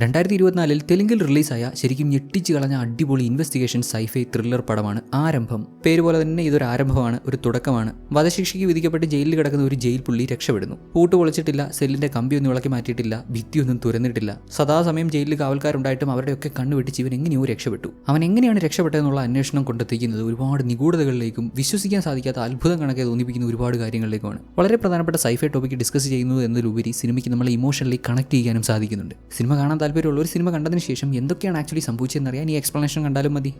രണ്ടായിരത്തി ഇരുപത്തിനാലിൽ തെലുങ്കിൽ റിലീസായ ശരിക്കും ഞെട്ടിച്ചു കളഞ്ഞ അടിപൊളി ഇൻവെസ്റ്റിഗേഷൻ സൈഫൈ ത്രില്ലർ പടമാണ് ആരംഭം. പേര് പോലെ തന്നെ ഇതൊരു ആരംഭമാണ് ഒരു തുടക്കമാണ്. വധശിക്ഷയ്ക്ക് വിധിക്കപ്പെട്ട് ജയിലിൽ കിടക്കുന്ന ഒരു ജയിൽ പുള്ളി രക്ഷപ്പെടുന്നു. പൂട്ട് പൊളിച്ചിട്ടില്ല സെല്ലിന്റെ കമ്പി കമ്പിയൊന്നും ഇളക്കി മാറ്റിയിട്ടില്ല ഭിത്തിയൊന്നും തുരന്നിട്ടില്ല. സദാസമയം ജയിലിൽ കാവൽക്കാരുണ്ടായിട്ടും അവരുടെയൊക്കെ കണ്ണു വെട്ടിച്ച് ഇവൻ എങ്ങനെയോ രക്ഷപ്പെട്ടു. അവൻ എങ്ങനെയാണ് രക്ഷപ്പെട്ടതെന്നുള്ള അന്വേഷണം കൊണ്ടെത്തിക്കുന്നത് ഒരുപാട് നിഗൂഢതകളിലേക്കും വിശ്വസിക്കാൻ സാധിക്കാത്ത അത്ഭുതം കണക്കെ തോന്നിപ്പിക്കുന്ന ഒരുപാട് കാര്യങ്ങളിലേക്കുമാണ്. വളരെ പ്രധാനപ്പെട്ട സൈഫൈ ടോപ്പിക് ഡിസ്കസ് ചെയ്യുന്നു എന്നതിലുപരി സിനിമയ്ക്ക് നമ്മളെ ഇമോഷണലി കണക്ട് ചെയ്യാനും സാധിക്കുന്നുണ്ട്. സിനിമ കാണാൻ താല്പര്യമുള്ള ഒരു സിനിമ കണ്ടതിന് ശേഷം എന്തൊക്കെയാണ് ആക്ച്വലി സംഭവിച്ചതെന്നറിയാൻ ഈ എക്സ്പ്ലനേഷൻ കണ്ടാലും മതി.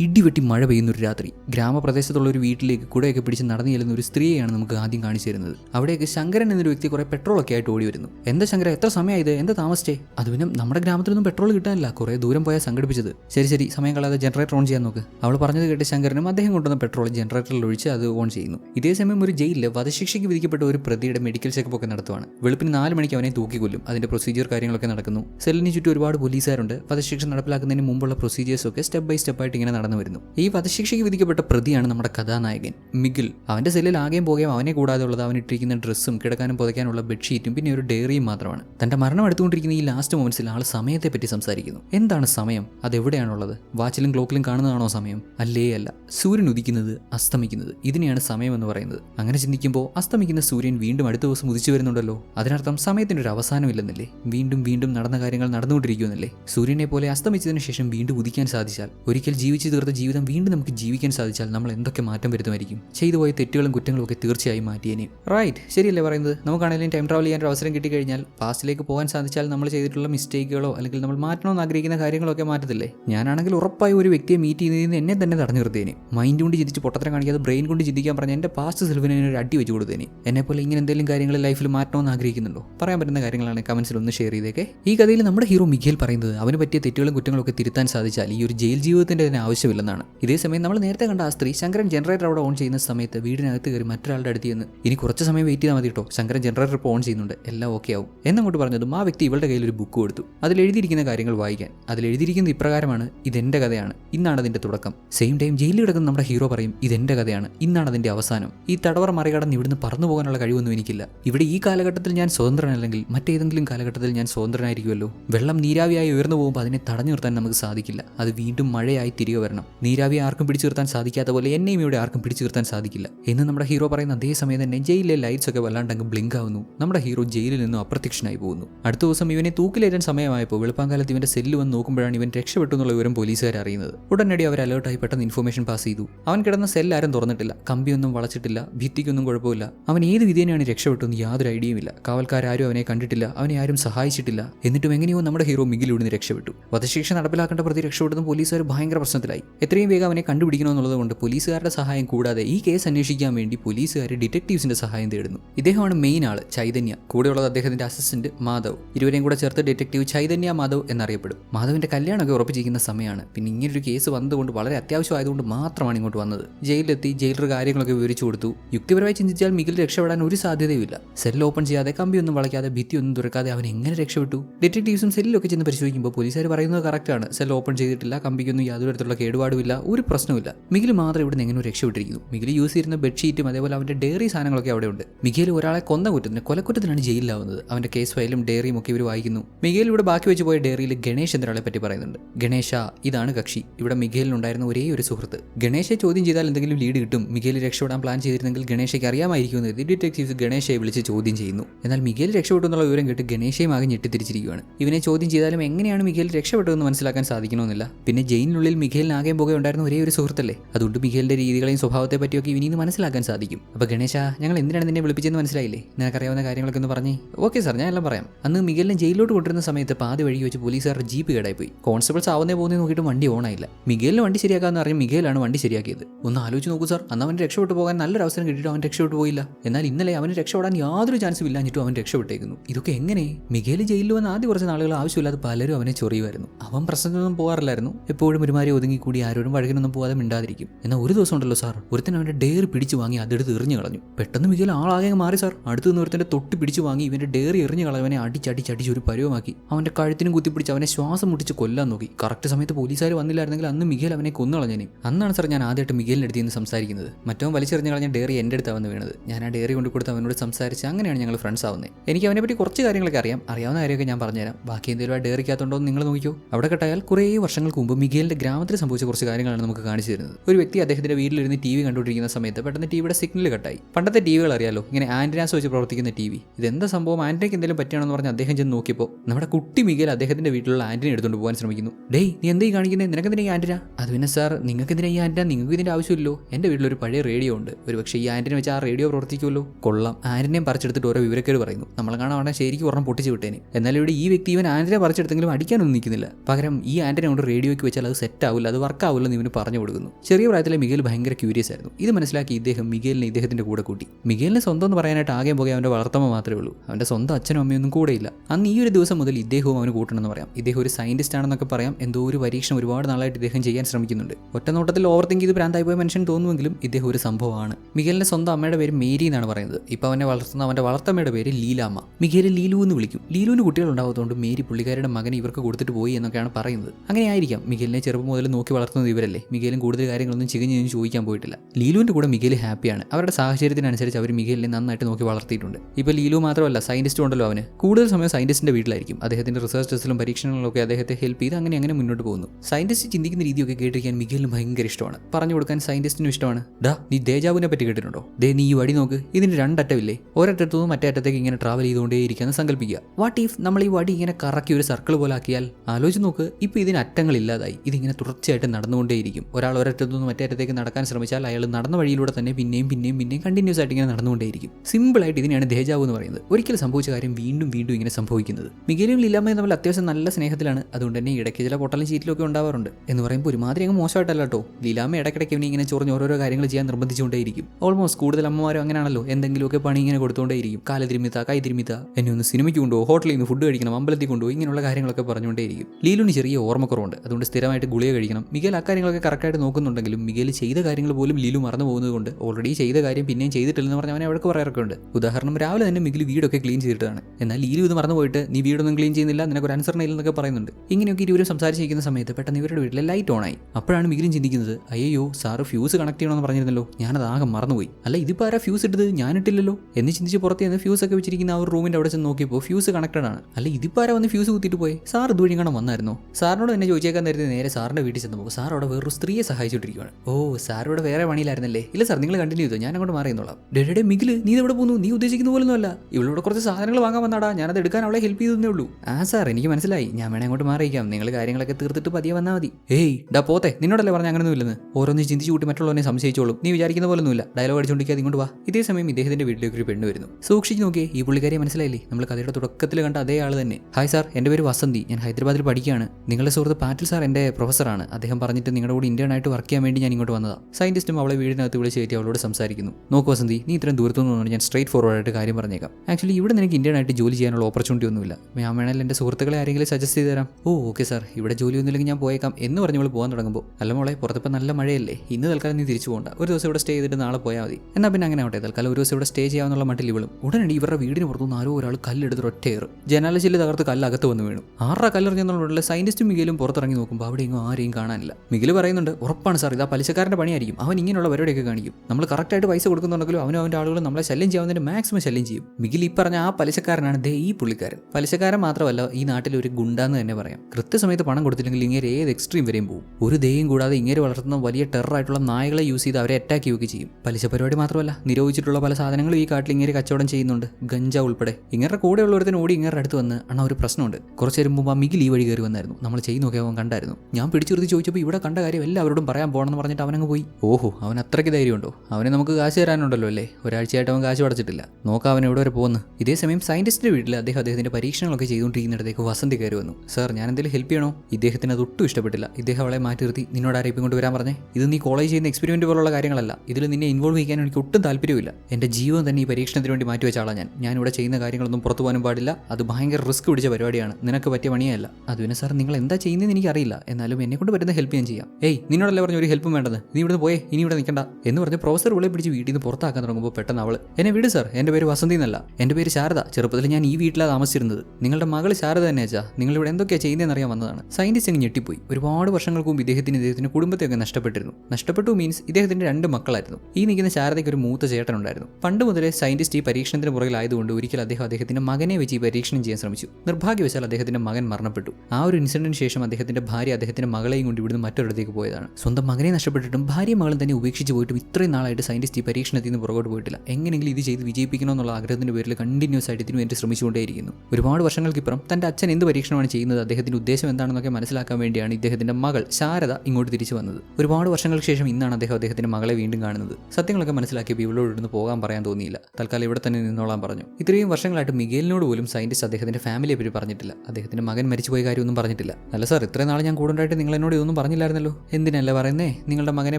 ഇടിവെട്ടി മഴ പെയ്യുന്ന ഒരു രാത്രി. ഗ്രാമപ്രദേശത്തുള്ള ഒരു വീട്ടിലേക്ക് കുടയൊക്കെ പിടിച്ച് നടന്നു ചെല്ലുന്ന ഒരു സ്ത്രീയാണ് നമുക്ക് ആദ്യം കാണിച്ചു തരുന്നത്. അവിടേക്ക് ശങ്കരൻ എന്നൊരു വ്യക്തി കുറെ പെട്രോളൊക്കെ ആയിട്ട് ഓടി വരുന്നു എന്താ ശങ്കര എത്ര സമയമായത് എന്താ താമസിച്ചേ? അത് പിന്നെ നമ്മുടെ ഗ്രാമത്തിലൊന്നും പെട്രോൾ കിട്ടാനില്ല. കുറെ ദൂരം പോയാൽ സംഘടിപ്പിച്ചത്. ശരി ശരി സമയം കളയാതെ ജനറേറ്റർ ഓൺ ചെയ്യാൻ നോക്ക്. അവൾ പറഞ്ഞത് കേട്ട് ശങ്കരനും അദ്ദേഹം കൊണ്ടുവന്ന പെട്രോൾ ജനറേറ്ററിൽ ഒഴിച്ച് അത് ഓൺ ചെയ്യുന്നു. ഇതേ സമയം ഒരു ജയിലിൽ വധശിക്ഷയ്ക്ക് വിധിക്കപ്പെട്ട ഒരു പ്രതിയുടെ മെഡിക്കൽ ചെക്കപ്പ് ഒക്കെ നടത്തുവാണ്. വെളുപ്പിന് നാല് മണിക്ക് അവനെ തൂക്കിക്കൊല്ലും. അതിന്റെ പ്രൊസീജിയർ കാര്യങ്ങളൊക്കെ നടക്കുന്നു. സെല്ലിന് ചുറ്റും ഒരുപാട് പോലീസുകാരുണ്ട്. വധശിക്ഷ നടപ്പിലാക്കുന്നതിന് മുമ്പുള്ള പ്രൊസീജിയേഴ്സ് ഒക്കെ സ്റ്റെപ്പ് ബൈ സ്റ്റെപ്പ് ആയിട്ട് ഇങ്ങനെ നടന്നു വരുന്നു ഈ വധശിക്ഷയ്ക്ക് വിധിക്കപ്പെട്ട പ്രതിയാണ് നമ്മുടെ കഥാനായകൻ. മിഗിൽ. അവന്റെ സെല്ലിൽ ആകെയും പോകുകയും അവനെ കൂടാതെ ഉള്ളത് അവൻ ഇട്ടിരിക്കുന്ന ഡ്രസ്സും കിടക്കാനും പുതയ്ക്കാനുള്ള ബെഡ്ഷീറ്റും പിന്നെ ഒരു ഡയറിയും മാത്രമാണ്. തന്റെ മരണം എടുത്തുകൊണ്ടിരിക്കുന്ന ഈ ലാസ്റ്റ് മൊമെന്റ്സിൽ ആൾ സമയത്തെ പറ്റി സംസാരിക്കുന്നു. എന്താണ് സമയം? അത് അതെവിടെയാണുള്ളത്? വാച്ചിലും ക്ലോക്കിലും കാണുന്നതാണോ സമയം? അല്ലേ അല്ല. സൂര്യൻ ഉദിക്കുന്നത് അസ്തമിക്കുന്നത്. ഇതിനെയാണ് സമയം എന്ന് പറയുന്നത്. അങ്ങനെ ചിന്തിക്കുമ്പോൾ അസ്തമിക്കുന്ന സൂര്യൻ വീണ്ടും അടുത്ത ദിവസം ഉദിച്ചു വരുന്നുണ്ടല്ലോ. അതിനർത്ഥം സമയത്തിന് ഒരു അവസാനമില്ലെന്നല്ലേ? വീണ്ടും വീണ്ടും നടന്ന കാര്യങ്ങൾ നടന്നുകൊണ്ടിരിക്കുമെന്നല്ലേ? സൂര്യനെ പോലെ അസ്തമിച്ചതിന് ശേഷം വീണ്ടും ഉദിക്കാൻ സാധിച്ചാൽ ഒരിക്കൽ ജീവിച്ചു തീർത്ത ജീവിതം വീണ്ടും നമുക്ക് ജീവിക്കാൻ സാധിച്ചാൽ നമ്മൾ എന്തൊക്കെ മാറ്റം വരുത്തുമായിരിക്കും? ചെയ്തു പോയ തെറ്റുകളും കുറ്റങ്ങളും ഒക്കെ തീർച്ചയായും മാറ്റിയേനെ. റൈറ്റ് ശരിയല്ലേ പറയുന്നത്? നമുക്കാണെങ്കിലും ടൈം ട്രാവൽ ചെയ്യാൻ ഒരു അവസരം കിട്ടിക്കഴിഞ്ഞാൽ പാസ്റ്റിലേക്ക് പോകാൻ സാധിച്ചാൽ നമ്മൾ ചെയ്തിട്ടുള്ള മിസ്റ്റേക്കുകളോ അല്ലെങ്കിൽ നമ്മൾ മാറ്റണമെന്ന് ആഗ്രഹിക്കുന്ന കാര്യങ്ങളൊക്കെ മാറ്റത്തില്ലേ? ഞാനാണെങ്കിൽ ഉറപ്പായി ഒരു വ്യക്തിയെ മീറ്റ് ചെയ്യുന്നതിന് എന്നെ തന്നെ തടഞ്ഞു നിർത്തിയേനെ. മൈൻഡ് കൊണ്ട് ചിന്തിച്ച് പൊട്ടത്തരം കാണിക്കാതെ ബ്രെയിൻ കൊണ്ട് ചിന്തിക്കാൻ പറഞ്ഞ എന്റെ പാസ്റ്റ് സെൽഫിനെ ഒരു അടി വെച്ച് കൊടുത്തേനെ. എന്നെ പോലെ ഇങ്ങനെ എന്തെങ്കിലും കാര്യങ്ങൾ ലൈഫിൽ മാറ്റണമെന്ന് ആഗ്രഹിക്കുന്നുണ്ടോ? പറയാൻ പറ്റുന്ന കാര്യങ്ങളാണ് കമൻസിൽ ഒന്ന് ഷെയർ ചെയ്തേക്കെ. ഈ കഥയിൽ നമ്മുടെ ഹീറോ മിഖേൽ പറയുന്നത് അവന് പറ്റിയ തെറ്റുകളും കുറ്റങ്ങളൊക്കെ തിരുത്താൻ സാധിച്ചാൽ ഈ ഒരു ജയിൽ ജീവിതത്തിന്റെ തന്നെ ആവശ്യമില്ലെന്നാണ്. ഇതേ സമയം നമ്മൾ നേരത്തെ കണ്ട ആ സ്ത്രീ ശങ്കരൻ ജനറേറ്റർ അവിടെ ഓൺ ചെയ്യുന്ന സമയത്ത് വീടിനകത്ത് കയറി മറ്റൊരാളുടെ അടുത്ത് ചെന്ന് ഇനി കുറച്ച് സമയം വെയിറ്റ് ചെയ്താൽ മതി കേട്ടോ ശങ്കരൻ ജനറേറ്റർ ഇപ്പോൾ ഓൺ ചെയ്യുന്നുണ്ട് എല്ലാം ഓക്കെ ആവും. എന്നങ്ങോട്ട് പറഞ്ഞതും ആ വ്യക്തി ഇവളുടെ കയ്യിൽ ഒരു ബുക്ക് കൊടുത്തു. അതിൽ എഴുതിയിരിക്കുന്ന കാര്യങ്ങൾ വായിക്കാൻ. അതിൽ എഴുതിയിരിക്കുന്നത് ഇപ്രകാരമാണ് ഇതെന്റെ കഥയാണ് ഇന്നാണ് അതിന്റെ തുടക്കം. സെയിം ടൈം ജയിലിൽ കിടക്കുന്ന നമ്മുടെ ഹീറോ പറയും ഇതെന്റെ കഥയാണ് ഇന്നാണ് അതിന്റെ അവസാനം. ഈ തടവറ മറികടന്ന് ഇവിടുന്ന് പറന്നു പോകാനുള്ള കഴിവൊന്നും എനിക്കില്ല. ഇവിടെ ഈ കാലഘട്ടത്തിൽ ഞാൻ സ്വതന്ത്രനല്ലെങ്കിൽ മറ്റേതെങ്കിലും കാലഘട്ടത്തിൽ ഞാൻ സ്വതന്ത്രനായിരിക്കുമല്ലോ. വെള്ളം നീരാവിയായി ഉയർന്നു പോകുമ്പോൾ അതിനെ തടഞ്ഞു നിർത്താൻ നമുക്ക് സാധിക്കില്ല. അത് വീണ്ടും മഴയായി തിരികെ വരണം. നീരാവി ആർക്കും പിടിച്ചു നിർത്താൻ സാധിക്കാത്ത പോലെ എന്നെയും ഇവിടെ ആർക്കും പിടിച്ചു നിർത്താൻ സാധിക്കില്ല. എന്ന് നമ്മുടെ ഹീറോ പറയുന്ന അതേ സമയം തന്നെ ജയിലിലെ ലൈറ്റ്സ് ഒക്കെ വല്ലാണ്ടങ്ങ് ബ്ലിങ്ക് ആവുന്നു. നമ്മുടെ ഹീറോ ജയിലിൽ നിന്നും അപ്രത്യക്ഷനായി പോകുന്നു. അടുത്ത ദിവസം ഇവനെ തൂക്കിലേറ്റാൻ സമയമായപ്പോൾ വെളുപ്പാങ്കാലത്ത് ഇവന്റെ സെല്ല് വന്ന് നോക്കുമ്പോഴാണ് ഇവൻ രക്ഷപ്പെട്ടു എന്നുള്ള വിവരം പോലീസുകാർ അറിയുന്നത്. ഉടനടി അവർ അലേർട്ടായി പെട്ടെന്ന് ഇൻഫർമേഷൻ പാസ് ചെയ്തു. അവൻ കിടന്ന സെല്ല് ആരും തുറന്നിട്ടില്ല. കമ്പിയൊന്നും വളച്ചിട്ടില്ല. ഭിത്തിക്കൊന്നും കുഴപ്പമില്ല. അവൻ ഏത് വിധേനയാണ് രക്ഷപ്പെട്ടു എന്ന് യാതൊരു ഐഡിയയുമില്ല കാവൽക്കാരും അവനെ കണ്ടിട്ടില്ല. അവനെ ആരും സഹായിച്ചിട്ടില്ല. എന്നിട്ടും എങ്ങനെയോ നമ്മുടെ ഹീറോ മിഗിലൂടെ രക്ഷപ്പെട്ടു. വധശിക്ഷ നടപ്പിലാക്കേണ്ട പ്രതി രക്ഷപ്പെട്ടതും പോലീസുകാർ ഭയങ്കര പ്രശ്നത്തിലായി. എത്രയും വേഗം അവനെ കണ്ടുപിടിക്കണമെന്നുള്ളത് കൊണ്ട് പോലീസുകാരുടെ സഹായം കൂടാതെ ഈ കേസ് അന്വേഷിക്കാൻ വേണ്ടി പോലീസുകാർ ഡിറ്റക്ടീവ്സിന്റെ സഹായം തേടുന്നു. ഇദ്ദേഹമാണ് മെയിൻ ആൾ ചൈതന്യ. കൂടെയുള്ളത് അദ്ദേഹത്തിന്റെ അസിസ്റ്റന്റ് മാധവ്. ഇരുവരെയും കൂടെ ചേർത്ത് ഡിറ്റക്ടീവ് ചൈതന്യ മാധവ് എന്നറിയപ്പെടും. മാധവിന്റെ കല്യാണമൊക്കെ ഉറപ്പിച്ചിരിക്കുന്ന സമയമാണ്. പിന്നെ ഇങ്ങനൊരു കേസ് വന്നതുകൊണ്ട് വളരെ അത്യാവശ്യമായതുകൊണ്ട് മാത്രമാണ് ഇങ്ങോട്ട് വന്നത്. ജയിലിലെത്തി ജയിലർ കാര്യങ്ങളൊക്കെ വിവരിച്ചു കൊടുത്തു. യുക്തിപരമായി ചിന്തിച്ചാൽ മികിൽ രക്ഷപ്പെടാൻ ഒരു സാധ്യതയുമില്ല. സെൽ ഓപ്പൺ ചെയ്യാതെ കമ്പിയൊന്നും വളയ്ക്കാതെ ഭിത്തിയൊന്നും തുറക്കാതെ അവൻ എങ്ങനെ രക്ഷപ്പെട്ടു? ഡിറ്റക്ടീവ്സും സെല്ലിലൊക്കെ ചെന്ന് പരിശോധിക്കുമ്പോൾ പോലീസുകാർ പറയുന്നത് കറക്റ്റാണ് സെൽ ഓപ്പൺ ചെയ്തിട്ടില്ല കമ്പിക്കൊന്നും യാതൊരു തരത്തിലുള്ള കേടുപാടുമില്ല ഒരു പ്രശ്നമില്ല മികിൽ മാത്രം ഇവിടുന്ന് എങ്ങനെ രക്ഷപ്പെട്ടിരിക്കുന്നു. മികിൽ യൂസ് ചെയ്യുന്ന ബെഡ്ഷീറ്റും അതേപോലെ അവന്റെ ഡയറി സാധനങ്ങളൊക്കെ അവിടെ ഉണ്ട് മിഗേൽ ഒരാളെ കൊന്ന കുറ്റത്തിന് കൊലക്കുറ്റത്തിനാണ് ജയിലിലാവുന്നത്. അവന്റെ കേസ് ഫയലും ഡയറിയും ഒക്കെ ഇവർ വായിക്കുന്നു. മിഗേൽ ഇവിടെ ബാക്കി വെച്ച് പോയ ഡയറിയിൽ ഗണേഷ് എന്നൊരാളെ പറ്റി പറയുന്നുണ്ട്. ഗണേശ ഇതാണ് കക്ഷി. ഇവിടെ മിഗേലിനുണ്ടായിരുന്ന ഒരേ ഒരു സുഹൃത്ത്. ഗണേശെ ചോദ്യം ചെയ്താൽ എന്തെങ്കിലും ലീഡ് കിട്ടും. മിഗേൽ രക്ഷപ്പെടാൻ പ്ലാൻ ചെയ്തിരുന്നെങ്കിൽ ഗണേശയ്ക്ക് അറിയാമായിരിക്കുമെന്ന് കരുതി ഡിറ്റക്ടീവ്സ് ഗണേശയെ വിളിച്ച് ചോദ്യം ചെയ്യുന്നു. എന്നാൽ മിഗേൽ രക്ഷപ്പെട്ടു എന്നുള്ള വിവരം കേട്ട് ഗണേശയും ആകെ ഞെട്ടിത്തിരിച്ചിരിക്കുകയാണ്. ഇവനെ ചോദ്യം ചെയ്താലും എങ്ങനെയാണ് മിഗേൽ രക്ഷപ്പെട്ടതെന്ന് മനസ്സിലാക്കാൻ സാധിക്കണമെന്നില്ല. പിന്നെ ജയിലിനുള്ളിൽ മിഗേലിന് ആകെ പുക ഉണ്ടായിരുന്ന ഒരേ ഒരു സുഹൃത്തല്ലേ? അതുകൊണ്ട് മിഖേലിന്റെ രീതികളെയും സ്വഭാവത്തെ പറ്റിയൊക്കെ ഇവനിന്ന് മനസ്സിലാക്കാൻ സാധിക്കും. അപ്പൊ ഗണേശ ഞങ്ങൾ എന്തിനാണ് നിന്നെ വിളിപ്പിച്ചെന്ന് മനസ്സിലായില്ലേ? നിനക്കറിയാവുന്ന കാര്യങ്ങളൊക്കെ ഒന്ന് പറഞ്ഞേ. ഓക്കെ സാർ ഞാൻ എല്ലാം പറയാം. അന്ന് മികലിനെ ജയിലിലോട്ട് കൊണ്ടിരുന്ന സമയത്ത് പാതി വഴി വെച്ച് പോലീസുകാരുടെ ജീപ്പ് കേടായി പോയി കോൺസ്റ്റബിൾസ് ആവുന്നേ പോകുന്നേ നോക്കിയിട്ട് വണ്ടി ഓണായില്ല. മിഗേലിന് വണ്ടി ശരിയാക്കാന്ന് അറിയാം മിഗേലാണ് വണ്ടി ശരിയാക്കിയത്. ഒന്ന് ആലോചിച്ച് നോക്കൂ സാർ അന്ന് അവൻ രക്ഷപ്പെട്ടു പോകാൻ നല്ലൊരു അവസരം കിട്ടിയിട്ട് അവൻ രക്ഷപ്പെട്ടു പോയില്ല. എന്നാൽ ഇന്നലെ അവന് രക്ഷപ്പെടാൻ യാതൊരു ചാൻസും ഇല്ലാഞ്ഞിട്ടും അവൻ രക്ഷപ്പെട്ടേക്കുന്നു ഇതൊക്കെ എങ്ങനെ? മികേൽ ജയിലിൽ വന്ന് ആദ്യ കുറച്ച് നാളുകൾ ആവശ്യമില്ലാതെ പലരും അവനെ ചൊറിയുമായിരുന്നു. അവൻ പ്രശ്നത്തിനൊന്നും പോകാറില്ലായിരുന്നു. എപ്പോഴും ഒരുമാതിരി ഒതുങ്ങി കൂടി ആരോടും വഴകിനൊന്നും പോകാതെ മിണ്ടാതിരിക്കും. എന്നാൽ ഒരു ദിവസം ഉണ്ടല്ലോ സാർ. ഒരുത്തൻ അവന്റെ ഡെയറി പിടിച്ചു വാങ്ങി അതെടുത്ത് എറിഞ്ഞു കളഞ്ഞു. പെട്ടെന്ന് മികൽ ആളാകെ മാറി സാർ. അടുത്ത് നിന്ന് ഒരുത്തന്റെ തൊട്ട് പിടിച്ചു വാങ്ങി ഇവന്റെ ഡെയറി എറിഞ്ഞു കളവനെ അടിച്ചടിച്ചടിച്ച് ഒരു പരുവമാക്കി. അവന്റെ കഴുത്തിനും കുത്തിപ്പിടിച്ച് അവനെ ശ്വാസം മുട്ടിച്ച് കൊല്ലാൻ നോക്കി. കറക്റ്റ് സമയത്ത് പോലീസുകാർ വന്നില്ലായിരുന്നെങ്കിൽ അന്ന് മികൽ അവനെ കൊന്നു കളഞ്ഞേനെ അന്നാണ് സാർ ഞാൻ ആദ്യമായിട്ട് മികലിന്റെ അടുത്ത് നിന്ന് സംസാരിക്കുന്നത്. മറ്റവൻ വലിച്ചെറിഞ്ഞ് കളഞ്ഞ ഡെയറി എന്റെ അടുത്ത് വന്ന് വീണത്. ഞാൻ ആ ഡെയറി കൊണ്ട് കൊടുത്ത് അവനോട് സംസാരിച്ച് അങ്ങനെയാണ് ഞങ്ങൾ ഫ്രണ്ട്സ് ആവുന്നത് എനിക്ക് അവനെ പറ്റി കുറച്ച് കാര്യങ്ങളൊക്കെ അറിയാം. അറിയാവുന്ന കാര്യമൊക്കെ ഞാൻ പറഞ്ഞുതരാം. ബാക്കി എന്തെങ്കിലും ആ ഡെയറിക്കകത്തുണ്ടോ നിങ്ങൾ നോക്കിയോ അവിടെ കെട്ടായാൽ കുറേ വർഷങ്ങൾക്ക് മുമ്പ് മികേലിന്റെ ഗ്രാമത്തിൽ സംഭവിച്ച കുറച്ച് കാര്യങ്ങളാണ് നമുക്ക് കാണിച്ചു തരുന്നത്. ഒരു വ്യക്തി അദ്ദേഹത്തിന്റെ വീട്ടിലിരുന്ന് ടി വി കണ്ടുകൊണ്ടിരിക്കുന്ന സമയത്ത് പെട്ടെന്ന് ടിവിയുടെ സിഗ്നൽ കട്ടായി പണ്ടത്തെ ടിവികൾ അറിയാലോ? ഇങ്ങനെ ആന്റിനാസ് വെച്ച് പ്രവർത്തിക്കുന്ന ടി വി. ഇതെന്താ സംഭവം? ആന്റിനയ്ക്ക് എന്തെങ്കിലും പറ്റുകയാണെന്ന് പറഞ്ഞ് അദ്ദേഹം ചെന്ന് നോക്കിയപ്പോൾ നമ്മുടെ കുട്ടി മികൽ അദ്ദേഹത്തിന്റെ വീട്ടിലുള്ള ആന്റിന എടുത്തുകൊണ്ട് പോകാൻ ശ്രമിക്കുന്നു. ഡേയ് നീ എന്താ ഈ കാണിക്കുന്നത് നിനക്ക് എന്തിനാ ഈ ആന്റിന? അത് പിന്നെ സാർ നിങ്ങൾക്ക് എന്തിനാ ഈ ആന്റിന? നിങ്ങൾക്ക് ഇതിന്റെ ആവശ്യമില്ലല്ലോ. എന്റെ വീട്ടിലൊരു പഴയ റേഡിയോ ഉണ്ട്. ഒരു പക്ഷേ ഈ ആന്റിന വെച്ച് ആ റേഡിയോ പ്രവർത്തിക്കുമല്ലോ. കൊള്ളാം. ആന്റിനെയും പറിച്ചെടുത്തിട്ട് ഓരോ വിവരക്കേട് പറയുന്നു. നമ്മൾ കാണാൻ അവിടെ ശരിക്കും ഒരെണ്ണം പൊട്ടിച്ച് വിട്ടേനെ. എന്നാൽ ഇവിടെ ഈ വ്യക്തി ഇവൻ ആന്റിനെ പറിച്ചെടുത്തെങ്കിലും അടിക്കാനൊന്നും നിൽക്കുന്നില്ല. പകരം ഈ ആന്റിന കൊണ്ട് റേഡിയോയ്ക്ക് വെച്ചാൽ അത് സെറ്റ് ആവില്ല. അത് വർക്ക് ആവില്ല ഇവന് പറഞ്ഞു കൊടുക്കുന്നു. ചെറിയ പ്രായത്തിലെ മികേൽ ഭയങ്കര ക്യൂരിയസ് ആയിരുന്നു. ഇത് മനസ്സിലാക്കി ഇദ്ദേഹം മികേലിനെ ഇദ്ദേഹത്തിന്റെ കൂടെ കൂട്ടി. മികേലിനെ സ്വന്തം എന്ന് പറയാനായിട്ട് ആകെ പോകെ അവന്റെ വളർത്തമ്മ മാത്രമേ ഉള്ളൂ. അവന്റെ സ്വന്തം അച്ഛനും അമ്മയൊന്നും കൂടെയില്ല അന്ന് ഈ ഒരു ദിവസം മുതൽ ഇദ്ദേഹവും അവന് കൂട്ടണമെന്ന് പറയാം. ഇദ്ദേഹം ഒരു സയന്റിസ്റ്റ് ആണെന്നൊക്കെ പറയാം. എന്തോ ഒരു പരീക്ഷണം ഒരുപാട് നാളായിട്ട് ഇദ്ദേഹം ചെയ്യാൻ ശ്രമിക്കുന്നുണ്ട്. ഒറ്റ നോട്ടത്തിൽ ഓവർ തിങ്ക് ചെയ്ത് ഭ്രാന്തായി പോയ മനുഷ്യൻ തോന്നുമെങ്കിലും ഇദ്ദേഹം ഒരു സംഭവമാണ്. മികേലിന്റെ സ്വന്തം അമ്മയുടെ പേര് മേരി എന്നാണ് പറയുന്നത്. ഇപ്പോൾ അവനെ വളർത്തുന്ന അവന്റെ വളർത്തമ്മയുടെ പേര് ലീലാമ്മ. മികേലെ ലീലു എന്ന് വിളിക്കും. ലീലുവിന് കുട്ടികൾ ഉണ്ടാവുന്നതുകൊണ്ട് മേരി പുള്ളിക്കാരുടെ മകൻ ഇവർക്ക് കൊടുത്തിട്ട് പോയി എന്നൊക്കെയാണ് പറയുന്നത്. അങ്ങനെയായിരിക്കാം മികേലിനെ ചെറുപ്പം മുതൽ നോക്കി വളർത്തുന്നത് ഇവരല്ലേ? മികേലും കൂടുതൽ കാര്യങ്ങളൊന്നും ചികഞ്ഞ് ഞാൻ ചോദിക്കാൻ പോയിട്ടില്ല. ലീലുവിന്റെ കൂടെ മികേൽ ഹാപ്പിയാണ്. അവരുടെ സാഹചര്യത്തിനനുസരിച്ച് അവർ മികേലിനെ നന്നായിട്ട് നോക്കി വളർത്തിയിട്ടുണ്ട്. ഇപ്പോൾ ലീലു മാത്രമല്ല സയന്റിസ്റ്റും ഉണ്ടല്ലോ അവന്. കൂടുതൽ സമയം സയന്റിസ്റ്റിന്റെ വീട്ടിലായിരിക്കും. അദ്ദേഹത്തിന്റെ റിസർച്ച് ടെസ്റ്റിലും പരീക്ഷണങ്ങളിലൊക്കെ അദ്ദേഹത്തെ ഹെൽപ്പ് ചെയ്ത് അങ്ങനെ അങ്ങനെ മുന്നോട്ട് പോകുന്നു. സയന്റിസ്റ്റ് ചിന്തിക്കുന്ന രീതിയൊക്കെ കേട്ടിരിക്കാൻ മികേലിന് ഭയങ്കര ഇഷ്ടമാണ്. പറഞ്ഞു കൊടുക്കാൻ സയന്റിസ്റ്റിനും ഇഷ്ടമാണ്. ഡാ നീ ദേജാവിനെ പറ്റി കേട്ടിട്ടുണ്ടോ? ദേ നീ ഈ വടി നോക്ക്. ഇതിന് രണ്ടറ്റമില്ലേ? ഒരറ്റത്തു നിന്നും മറ്റേ അറ്റത്തേക്ക് ഇങ്ങനെ ട്രാവൽ ചെയ്തുകൊണ്ടേ ഇരിക്കാന്ന് സങ്കല്പിക്കുക വാട്ട് ഇഫ് നമ്മൾ ഈ വടി ഇങ്ങനെ കറക്കി ഒരു സർക്കിൾ പോലെ ആക്കിയാൽ? ആലോചിച്ച് നോക്ക്. ഇപ്പോൾ ഇതിന് അറ്റങ്ങൾ അറ്റങ്ങളില്ലാതായി ഇതിങ്ങനെ തുടർച്ചയായിട്ട് നടന്നുകൊണ്ടേയിരിക്കും. ഒരാൾ ഒരറ്റത്തു നിന്ന് മറ്റേ അറ്റത്തേക്ക് നടക്കാൻ ശ്രമിച്ചാൽ അയാൾ നടന്ന വഴിയിലൂടെ തന്നെ പിന്നെയും പിന്നെയും പിന്നെയും കണ്ടിന്യൂസ് ആയിട്ട് ഇങ്ങനെ നടന്നുകൊണ്ടേയിരിക്കും. സിമ്പിളായിട്ട് ഇതിനെയാണ് ദേജാവ് എന്ന് പറയുന്നത്. ഒരിക്കൽ സംഭവിച്ച കാര്യം വീണ്ടും വീണ്ടും ഇങ്ങനെ സംഭവിക്കുന്നത്. മികലും ലീലാമ്മയും തമ്മിൽ അത്യാവശ്യം നല്ല സ്നേഹത്തിലാണ്. അതുകൊണ്ട് തന്നെ ഇടയ്ക്ക് ചില പൊട്ടലും ചീറ്റിലും ഒക്കെ ഉണ്ടാവാറുണ്ട്. എന്ന് പറയുമ്പോൾ ഒരുമാതിരി അങ്ങ് മോശമായിട്ടല്ല കേട്ടോ. ലീലാമ്മ ഇടയ്ക്കിടയ്ക്ക് ഇവനെ ഇങ്ങനെ ചൊറിഞ്ഞ് ഓരോരോ കാര്യങ്ങൾ ചെയ്യാൻ നിർബന്ധിച്ചുകൊണ്ടേയിരിക്കും. ഓൾമോസ്റ്റ് കൂടുതൽ അമ്മമാരും അങ്ങനെയാണല്ലോ. എന്തെങ്കിലുമൊക്കെ പണി ഇങ്ങനെ കൊടുത്തുകൊണ്ടേയിരിക്കും. കാല തിരുമിത്ത കൈ തിരുമിത്ത എന്നെ ഒന്ന് സിനിമയ്ക്ക് കൊണ്ടുപോകും. ഹോട്ടലിൽ നിന്ന് ഫുഡ് കഴിക്കണം. അമ്പലത്തിൽ കൊണ്ടുപോകും. ഇങ്ങനെയുള്ള കാര്യങ്ങളൊക്കെ പറഞ്ഞുകൊണ്ടേയിരിക്കും. ലീലുവിന് ചെറിയ ഓർമ്മക്കുറവുണ്ട്. അതുകൊണ്ട് സ്ഥിരമായിട്ട് ഗുളിക കഴിക്കണം. മികേൽ അക്കാര്യങ്ങളൊക്കെ കറക്റ്റായിട്ട് നോക്കുന്നുണ്ടെങ്കിലും മികേൽ ചെയ്ത കാര്യങ്ങൾ പോലും ലീലു മറന്നു പോകുന്നത് കൊണ്ട് ഓൾറെഡി ചെയ്ത കാര്യം പിന്നെയും ചെയ്തിട്ടില്ലെന്ന് പറഞ്ഞാൽ അവനെ അവർക്ക് പറയാറൊക്കെ ഉണ്ട് ഉദാഹരണം രാവിലെ തന്നെ മികിൽ വീടൊക്കെ ക്ലീൻ ചെയ്തിട്ടാണ്. എന്നാൽ ലീലു ഇത് മറന്നു പോയിട്ട് നീ വീടൊന്നും ക്ലീൻ ചെയ്യുന്നില്ല നിനക്ക് ഒരു അനുസരണ ഇല്ലെന്നൊക്കെ പറയുന്നുണ്ട്. ഇങ്ങനെയൊക്കെ ഇരുവരും സംസാരിച്ചിരിക്കുന്ന സമയത്ത് പെട്ടെന്ന് ഇവരുടെ വീട്ടിലെ ലൈറ്റ് ഓൺ ആയി. അപ്പോഴാണ് മികിലും ചിന്തിക്കുന്നത് അയ്യോ സാറ് ഫ്യൂസ് കണക്ട് ചെയ്യണമെന്ന് പറഞ്ഞിരുന്നല്ലോ. ഞാനത് ആകെ മറന്നുപോയി. അല്ല ഇതിപ്പോൾ ആരാ ഫ്യൂസ് ഇട്ടത്? ഞാനിട്ടില്ലല്ലോ. എന്ന് ചിന്തിച്ച് പുറത്ത് ഫ്യൂസ് ഒക്കെ വെച്ചിരിക്കുന്ന ആ ഒരു റൂമിന്റെ അവിടെ ചെന്ന് നോക്കിയപ്പോൾ ഫ്യൂസ് കണക്റ്റഡ് ആണ്. അല്ല ഇതിപ്പോൾ ആരാ വന്ന് ഫ്യൂസ് കുത്തിയിട്ട് പോയി? സാർ ഇതുവഴി കാണാൻ വന്നായിരുന്നു? സാറിനോട് എന്നെ ചോദിച്ചേക്കാൻ നേരത്തെ നേരെ സാറിന്റെ വീട്ടിൽ ചെന്നപ്പോൾ സാർ അവിടെ വേറൊരു സ്ത്രീയെ സഹായിച്ചുകൊണ്ടിരിക്കുകയാണ് ഓ സാർ ഇവിടെ വേറെ പണിയിലായിരുന്നല്ലേ? ഇല്ല സാർ നിങ്ങൾ കണ്ടിന്യൂ ചെയ്തു? ഞാൻ അങ്ങോട്ട് മാറിയെന്നോളാം ഡെഡേ മികിൽ നീ ഇവിടെ പോകുന്നു നീ ഉദ്ദേശിക്കുന്ന പോലൊന്നുമല്ല. ഇവളോട് കുറച്ച് സാധനങ്ങൾ വാങ്ങാൻ വന്നാടാ. ഞാനത് എടുക്കാൻ അവളെ ഹെൽപ്പ് ചെയ്തേ ഉള്ളൂ. ആ സാർ എനിക്ക് മനസ്സിലായി. ഞാൻ വേണേ അങ്ങോട്ട് മാറിയിക്കാം നിങ്ങൾ കാര്യങ്ങളൊക്കെ തീർത്തിട്ട് പതിയെ വന്നാൽ മതി. ഏയ് ഡാ പോത്തെ. നിന്നോടല്ലേ പറഞ്ഞ അങ്ങനെ ഇല്ലെന്ന്. ഓരോന്ന് ചിന്തിച്ചു കൂട്ടി മറ്റുള്ളവനെ സംശയിച്ചോളൂ. നീ വിചാരിക്കുന്ന പോലൊന്നുമില്ല. ഡയലോഗ് അടിച്ചുകൊണ്ടിരിക്കാതെ ഇങ്ങോട്ട് വാ. ഇതേ സമയം ഇദ്ദേഹത്തിന്റെ വീട്ടിലേക്ക് ഒരു പെണ്ണ് വരുന്നു. സൂക്ഷിച്ച് നോക്കിയേ ഈ പുള്ളിക്കാരെ മനസ്സിലായില്ലേ? നമ്മൾ കഥയുടെ തുടക്കത്തിൽ കണ്ട അതേ ആൾ തന്നെ. ഹായ് സാർ എന്റെ പേര് വസന്തി. ഞാൻ ഹൈദരാബാദിൽ പഠിക്കുകയാണ്. നിങ്ങളുടെ സുഹൃത്ത് പാറ്റിൽ സാർ എന്റെ പ്രൊഫസറാണ് അദ്ദേഹം പറഞ്ഞിട്ട് നിങ്ങളുടെ കൂടെ ഇന്ത്യൻ ആയിട്ട് വർക്ക് ചെയ്യാൻ വേണ്ടി ഞാൻ ഇങ്ങോട്ട് വന്നതാണ് സയന്റിസ്റ്റും അവളെ വീടിനകത്ത് വിളിച്ച് കയറ്റി അവളോട് സംസാരിക്കുന്നു. നോക്കു വസന്തി നീ ഇത്രയും ദൂരത്തുനിന്ന് വന്നുകൊണ്ട് ഞാൻ സ്ട്രേറ്റ് ഫോർവേഡ് ആയിട്ട് കാര്യം പറഞ്ഞേക്കാം. ആക്ച്വലി ഇവിടെ നിനക്ക് ഇന്ത്യൻ ആയിട്ട് ജോലി ചെയ്യാനുള്ള ഓപ്പർച്യൂണിറ്റി ഒന്നുമില്ല. ഞാൻ വേണമെങ്കിൽ എന്റെ സുഹൃത്തുക്കളെ ആരെങ്കിലും സജസ്റ്റ് ചെയ്ത് തരാം. ഓ ഓക്കെ സാർ ഇവിടെ ജോലി ഒന്നുമില്ലെങ്കിൽ ഞാൻ പോയേക്കാം. എന്ന് പറഞ്ഞ് അവൾ പോകാൻ തുടങ്ങുമ്പോൾ അല്ല മോളെ പുറത്തിപ്പോൾ നല്ല മഴയല്ലേ. ഇന്ന് തൽക്കാലം നീ തിരിച്ചു പോകണ്ട ഒരു ദിവസം ഇവിടെ സ്റ്റേ ചെയ്തിട്ട് നാളെ പോയാൽ മതി. എന്നാൽ പിന്നെ അങ്ങനെ ആവട്ടെ. തൽക്കാലം ഒരു ദിവസം ഇവിടെ സ്റ്റേ ചെയ്യാമെന്നുള്ള മട്ടിൽ ഇവളും ഉടനടി ഇവരുടെ വീടിന് പുറത്തുനിന്ന് ആരോ ഒരാൾ കല്ലെടുത്ത് ഒറ്റയേറ് ജനാലശില്ല് തകർത്ത് കല്ല് അകത്ത് വന്ന് വീണു. ആറാ കല്ലെറിഞ്ഞെന്നുള്ള സയന്റിസ്റ്റും മികയിലും പുറത്തിറങ്ങി നോക്കുമ്പോൾ അവിടെ എങ്ങും ആരെയും കാണാനില്ല മികിൽ പറയുന്നുണ്ട് ഉറപ്പാണ് സാർ ഇതാ പലിശക്കാരന്റെ പണിയായിരിക്കും. അവൻ ഇങ്ങനെയുള്ള പരിപാടിയൊക്കെ കാണിക്കും. നമ്മൾ കറക്റ്റായിട്ട് പൈസ കൊടുക്കുന്നുണ്ടെങ്കിലും അവനും അവന്റെ ആളുകൾ നമ്മളെ ശല്യം ചെയ്യാവുന്നതിന് മാക്സിമം ശല്യം ചെയ്യും. മികിൽ ഈ പറഞ്ഞ ആ പലിശക്കാരനാണ് ദേ ഈ പുള്ളിക്കാരൻ. പലിശക്കാരൻ മാത്രമല്ല ഈ നാട്ടിൽ ഒരു ഗുണ്ടാന്ന് തന്നെ പറയാം. കൃത്യസമയത്ത് പണം കൊടുത്തില്ലെങ്കിൽ ഇങ്ങനെ ഏത് എക്സ്ട്രീം വരെയും പോകും ഒരു ദേയും കൂടാതെ ഇങ്ങനെ വളർത്തുന്ന വലിയ ടെററായിട്ടുള്ള നായകളെ യൂസ് ചെയ്ത് അവരെ അറ്റാക്ക് ചെയ്യുകയൊക്കെ ചെയ്യും. പലിശ പരിപാടി മാത്രമല്ല നിരോധിച്ചിട്ടുള്ള പല സാധനങ്ങളും ഈ കാട്ടിൽ ഇങ്ങനെ കച്ചവടം ചെയ്യുന്നുണ്ട്. ഗഞ്ച ഉൾപ്പെടെ. ഇങ്ങനെ കൂടെ ഉള്ളവരത്തിന് ഓടി ഇങ്ങനെ അടുത്ത് വന്ന് അണ്ണാ ഒരു പ്രശ്നമുണ്ട്. കുറച്ച് നേരം മുമ്പ് ആ മികിൽ ഈ വഴി കയറി വന്നായിരുന്നു. നമ്മൾ ചെയ്ത് നോക്കിയാൽ അവൻ കണ്ടായിരുന്നു. ഞാൻ പിടിച്ചു നിർത്തി ചോദിച്ചപ്പോൾ ഇവിടെ കണ്ട കാര്യം എല്ലാവരോടും പറയാൻ പോകണമെന്ന് പറഞ്ഞിട്ട് അവനങ്ങ് പോയി. ഓഹോ അവൻ അത്രയ്ക്ക് ധൈര്യമുണ്ടോ? അവനെ നമുക്ക് കാശ് തരാനുണ്ടല്ലോ അല്ലേ? ഒരാഴ്ചയായിട്ട് അവൻ കാശ് അടച്ചിട്ടില്ല നോക്കാം അവൻ എവിടെ വരെ പോകുന്നു. ഇതേ സമയം സയന്റിസ്റ്റിന്റെ വീട്ടിൽ അദ്ദേഹം അദ്ദേഹത്തിന്റെ പരീക്ഷണങ്ങളൊക്കെ ചെയ്തുകൊണ്ടിരിക്കുന്നിടത്തേക്ക് വസന്തി കയറി വന്നു. സാർ ഞാൻ എന്തെങ്കിലും ഹെൽപ്പ് ചെയ്യണോ? ഇദ്ദേഹത്തിന് അത് ഒട്ടും ഇഷ്ടപ്പെട്ടില്ല. ഇദ്ദേഹം അവളെ മാറ്റി നിർത്തി. നിന്നോട് ആരെയും കൊണ്ട് വരാൻ പറഞ്ഞേ? ഇത് നീ കോളേജ് ചെയ്യുന്ന എക്സ്പെരിമെന്റ് പോലുള്ള കാര്യങ്ങളല്ല. ഇതിൽ നിന്നെ ഇൻവോൾവ് ചെയ്യാൻ എനിക്ക് ഒട്ടും താല്പര്യമില്ല എന്റെ ജീവൻ തന്നെ ഈ പരീക്ഷണത്തിന് വേണ്ടി മാറ്റി വെച്ചാളാ ഞാൻ. ഞാൻ ഇവിടെ ചെയ്യുന്ന കാര്യങ്ങളൊന്നും പുറത്തു പോകാനും പാടില്ല. അത് ഭയങ്കര റിസ്ക് പിടിച്ച പരിപാടിയാണ്. നിനക്ക് പറ്റിയ പണിയല്ല. അത് പിന്നെ സാർ നിങ്ങൾ എന്താ ചെയ്യുന്നതെന്ന് എനിക്കറിയില്ല. എന്നാലും എന്നെ കൊണ്ട് പറ്റുന്ന ഹെൽപ്പ് ഞാൻ ചെയ്യാം. ഏയ് നിന്നോടല്ലേ പറഞ്ഞ ഒരു ഹെൽപ്പും വേണ്ടത്? നീ ഇവിടെ പോയേ ഇനി ഇവിടെ നിൽക്കണ്ട. എന്ന് പറഞ്ഞ് പ്രൊഫസർ ഉള്ളിൽ പിടിച്ച് വീട്ടിൽ നിന്ന് പുറത്താക്കാൻ തുടങ്ങുമ്പോൾ പെട്ടെന്ന് അവൾ എന്നെ വീട് സാർ എന്റെ പേര് വസന്തി എന്നല്ല. എന്റെ പേര് ശാരദ. ചെറുപ്പത്തിൽ ഞാൻ ഈ വീട്ടിലാണ് താമസിച്ചിരുന്നത്. നിങ്ങളുടെ മകൾ ശാരദ തന്നെ അച്ഛാ. നിങ്ങൾ ഇവിടെ എന്തൊക്കെയാണ് ചെയ്യുന്നതെന്ന് അറിയാൻ വന്നതാണ്. സയന്റിസ്റ്റ് അങ്ങ് ഞെട്ടിപ്പോയി. ഒരുപാട് വർഷങ്ങൾക്ക് മുമ്പ് ഇദ്ദേഹത്തിന് ഇദ്ദേഹത്തിന്റെ കുടുംബത്തെയൊക്കെ നഷ്ടപ്പെട്ടിരുന്നു. നഷ്ടപ്പെട്ടു മീൻസ് ഇദ്ദേഹത്തിന്റെ രണ്ട് മക്കളായിരുന്നു. ഈ നിൽക്കുന്ന ശാരദയ്ക്ക് ഒരു മൂത്ത ചേട്ടനുണ്ടായിരുന്നു പണ്ട് മുതലേ സയന്റിസ്റ്റ് ഈ പരീക്ഷണത്തിന് പുറകിലായതുകൊണ്ട് ഒരിക്കൽ അദ്ദേഹം അദ്ദേഹത്തിന്റെ മകനെ വെച്ച് ഈ പരീക്ഷണം ചെയ്യാൻ ശ്രമിച്ചു. നിർഭാഗ്യവശാൽ അദ്ദേഹത്തിന്റെ മകൻ മരണപ്പെട്ടു. ആ ഒരു ഇൻസിഡന്റിന് ശേഷം അദ്ദേഹത്തിന്റെ ഭാര്യ അദ്ദേഹത്തിന്റെ മകളെയും കൊണ്ട് ഇവിടുന്ന് മറ്റൊരിടത്തേക്ക് പോയതാണ്. സ്വന്തം മകനെ നഷ്ടപ്പെട്ടിട്ടും ഭാര്യ മകളും തന്നെ ഉപേക്ഷിച്ച് പോയിട്ടും ഇത്രയും നാളായിട്ട് സയന്റിസ്റ്റ് ഈ പരീക്ഷണത്തിൽ നിന്ന് പുറകോട്ട് പോയിട്ടില്ല. എങ്ങനെയെങ്കിലും ഇത് ചെയ്ത് വിജയിപ്പിക്കണമെന്നുള്ള ആഗ്രഹത്തിന്റെ പേരിൽ കണ്ടിന്യൂസ് ആയിട്ട് ഇതിനു വേണ്ടി ശ്രമിച്ചുകൊണ്ടേയിരിക്കുന്നു. ഒരുപാട് വർഷങ്ങൾക്കിപ്പുറം തന്റെ അച്ഛൻ എന്ത് പരീക്ഷണമാണ് ചെയ്യുന്നത് അദ്ദേഹത്തിന്റെ ഉദ്ദേശം എന്താണെന്നൊക്കെ മനസ്സിലാക്കാൻ വേണ്ടിയാണ് ഇദ്ദേഹത്തിന്റെ മകൾ ശാരദ ഇങ്ങോട്ട് തിരിച്ചു വന്നത്. ഒരുപാട് വർഷങ്ങൾക്ക് ശേഷം ഇന്നാണ് അദ്ദേഹം അദ്ദേഹത്തിന്റെ മകളെ വീണ്ടും കാണുന്നത്. സത്യങ്ങളൊക്കെ മനസ്സിലാക്കിയപ്പോൾ ഇവളോട് ഇവിടുന്ന് പോകാൻ പറയാൻ തോന്നിയില്ല. തൽക്കാലം ഇവിടെ തന്നെ നിന്നോളാൻ പറഞ്ഞു. ഇത്രയും വർഷങ്ങളായിട്ട് മിഗേലിനോട് പോലും സയന്റിസ്റ്റ് അദ്ദേഹത്തിന്റെ ഫാമിലിയെ പറ്റി പറഞ്ഞിട്ടില്ല. അദ്ദേഹത്തിന്റെ മകൻ മരിച്ചുപോയ കാര്യമൊന്നും പറഞ്ഞിട്ടില്ല. അല്ല സാർ ഇത്രയും നാളെ ഞാൻ കൂടുതലായിട്ട് നിങ്ങൾ എന്നോട് ഇതൊന്നും പറഞ്ഞില്ലായിരുന്നല്ലോ? എന്തിനല്ല പറയുന്നേ? നിങ്ങളുടെ മകനെ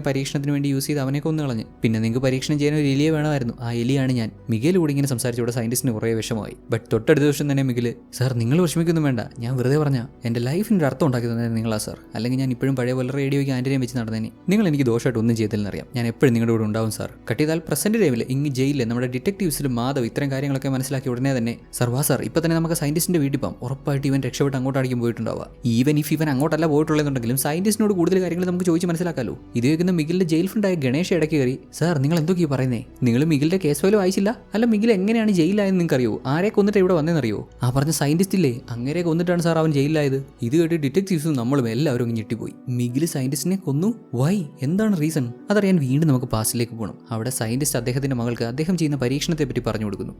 പരീക്ഷണത്തിന് വേണ്ടി യൂസ് ചെയ്ത് അവനെ കൊന്നു കളഞ്ഞ് പിന്നെ നിങ്ങൾക്ക് പരീക്ഷണം ചെയ്യാൻ ഒരു എലിയെ വേണമായിരുന്നു. ആ എലിയാണ് ഞാൻ. കൂടി ഇങ്ങനെ സംസാരിച്ചവിടെ സയന്റിസ്റ്റിന് കുറേ വിഷമമായി. ബട്ട് തൊട്ടടുത്ത ദിവസം തന്നെ മികൽ സാർ നിങ്ങൾ വിഷമിക്കൊന്നും വേണ്ട. ഞാൻ വെറുതെ പറഞ്ഞാൽ എന്റെ ലൈഫിന്റെ അർത്ഥം ഉണ്ടാക്കി തന്നെ നിങ്ങളാ സാർ. അല്ലെങ്കിൽ ഞാൻ ഇപ്പോഴും പഴയ പോലെ റേഡിയോയ്ക്ക് ആന്റിനെയും വെച്ച് നടന്നേനെ. നിങ്ങൾ എനിക്ക് ദോഷമായിട്ട് ഒന്നും ചെയ്തില്ലെന്നറിയാം ഞാൻ എപ്പോഴും നിങ്ങളുടെ കൂടെ ഉണ്ടാവും സാർ. കട്ട് ചെയ്താൽ ടൈമിൽ ഇങ്ങ് ജയിലിൽ നമ്മുടെ ഡിറ്റക്ടീവ്സിൽ മാധവ് ഇത്തരം കാര്യങ്ങളൊക്കെ മനസ്സിലാക്കി ഉടനെ തന്നെ സാർ വാ സാർ. ഇപ്പം തന്നെ നമുക്ക് സയന്റിസ്റ്റിന്റെ വീട്ടിൽ പോകാം ഉറപ്പായിട്ട് ഇവൻ രക്ഷപ്പെട്ട് അങ്ങോട്ടായിരിക്കും പോയിട്ടുണ്ടാവുക. ഈവൻ ഇഫ് ഇവൻ അങ്ങോട്ടല്ല പോയിട്ടുള്ളതെന്നുണ്ടെങ്കിലും സയന്റിസ്റ്റിനോട് കൂടുതൽ കാര്യങ്ങൾ നമുക്ക് ചോദിച്ച് മനസ്സിലാക്കാമല്ലോ ഇത് കേൾക്കുന്ന മികിലിന്റെ ജയിൽ ഫ്രണ്ടായ ഗണേഷ് ഇടയ്ക്ക് കയറി സാർ നിങ്ങൾ എന്തൊക്കെയാണ് പറയുന്നത് നിങ്ങൾ മികിലിന്റെ കേസ് ഫയലും അയച്ചില്ല അല്ല മിഗിൽ എങ്ങനെയാണ് ജയിലായെന്ന് നിങ്ങൾക്ക് അറിയോ ആരെ കൊന്നിട്ട് ഇവിടെ വന്നതെന്നറിയോ ആ പറഞ്ഞ സയന്റിസ്റ്റ് ഇല്ലേ? അങ്ങനെ കൊന്നിട്ടാണ് സാർ അവൻ ജയിലിലായത്. ഇത് കേട്ട് ഡിറ്റക്ടീവ്സും നമ്മളും എല്ലാവരും അങ്ങ് ഞെട്ടിപ്പോയി. മിഗിൽ സയന്റിസ്റ്റിനെ കൊന്നു? വൈ എന്താണ് റീസൺ അതറിയാൻ വീണ്ടും നമുക്ക് പാസ്റ്റിലേക്ക് പോകണം അവിടെ സയന്റിസ്റ്റ് അദ്ദേഹത്തിന്റെ മകൾക്ക് അദ്ദേഹം ചെയ്യുന്ന പരീക്ഷണത്തെ പറ്റി പറഞ്ഞു കൊടുക്കുന്നു.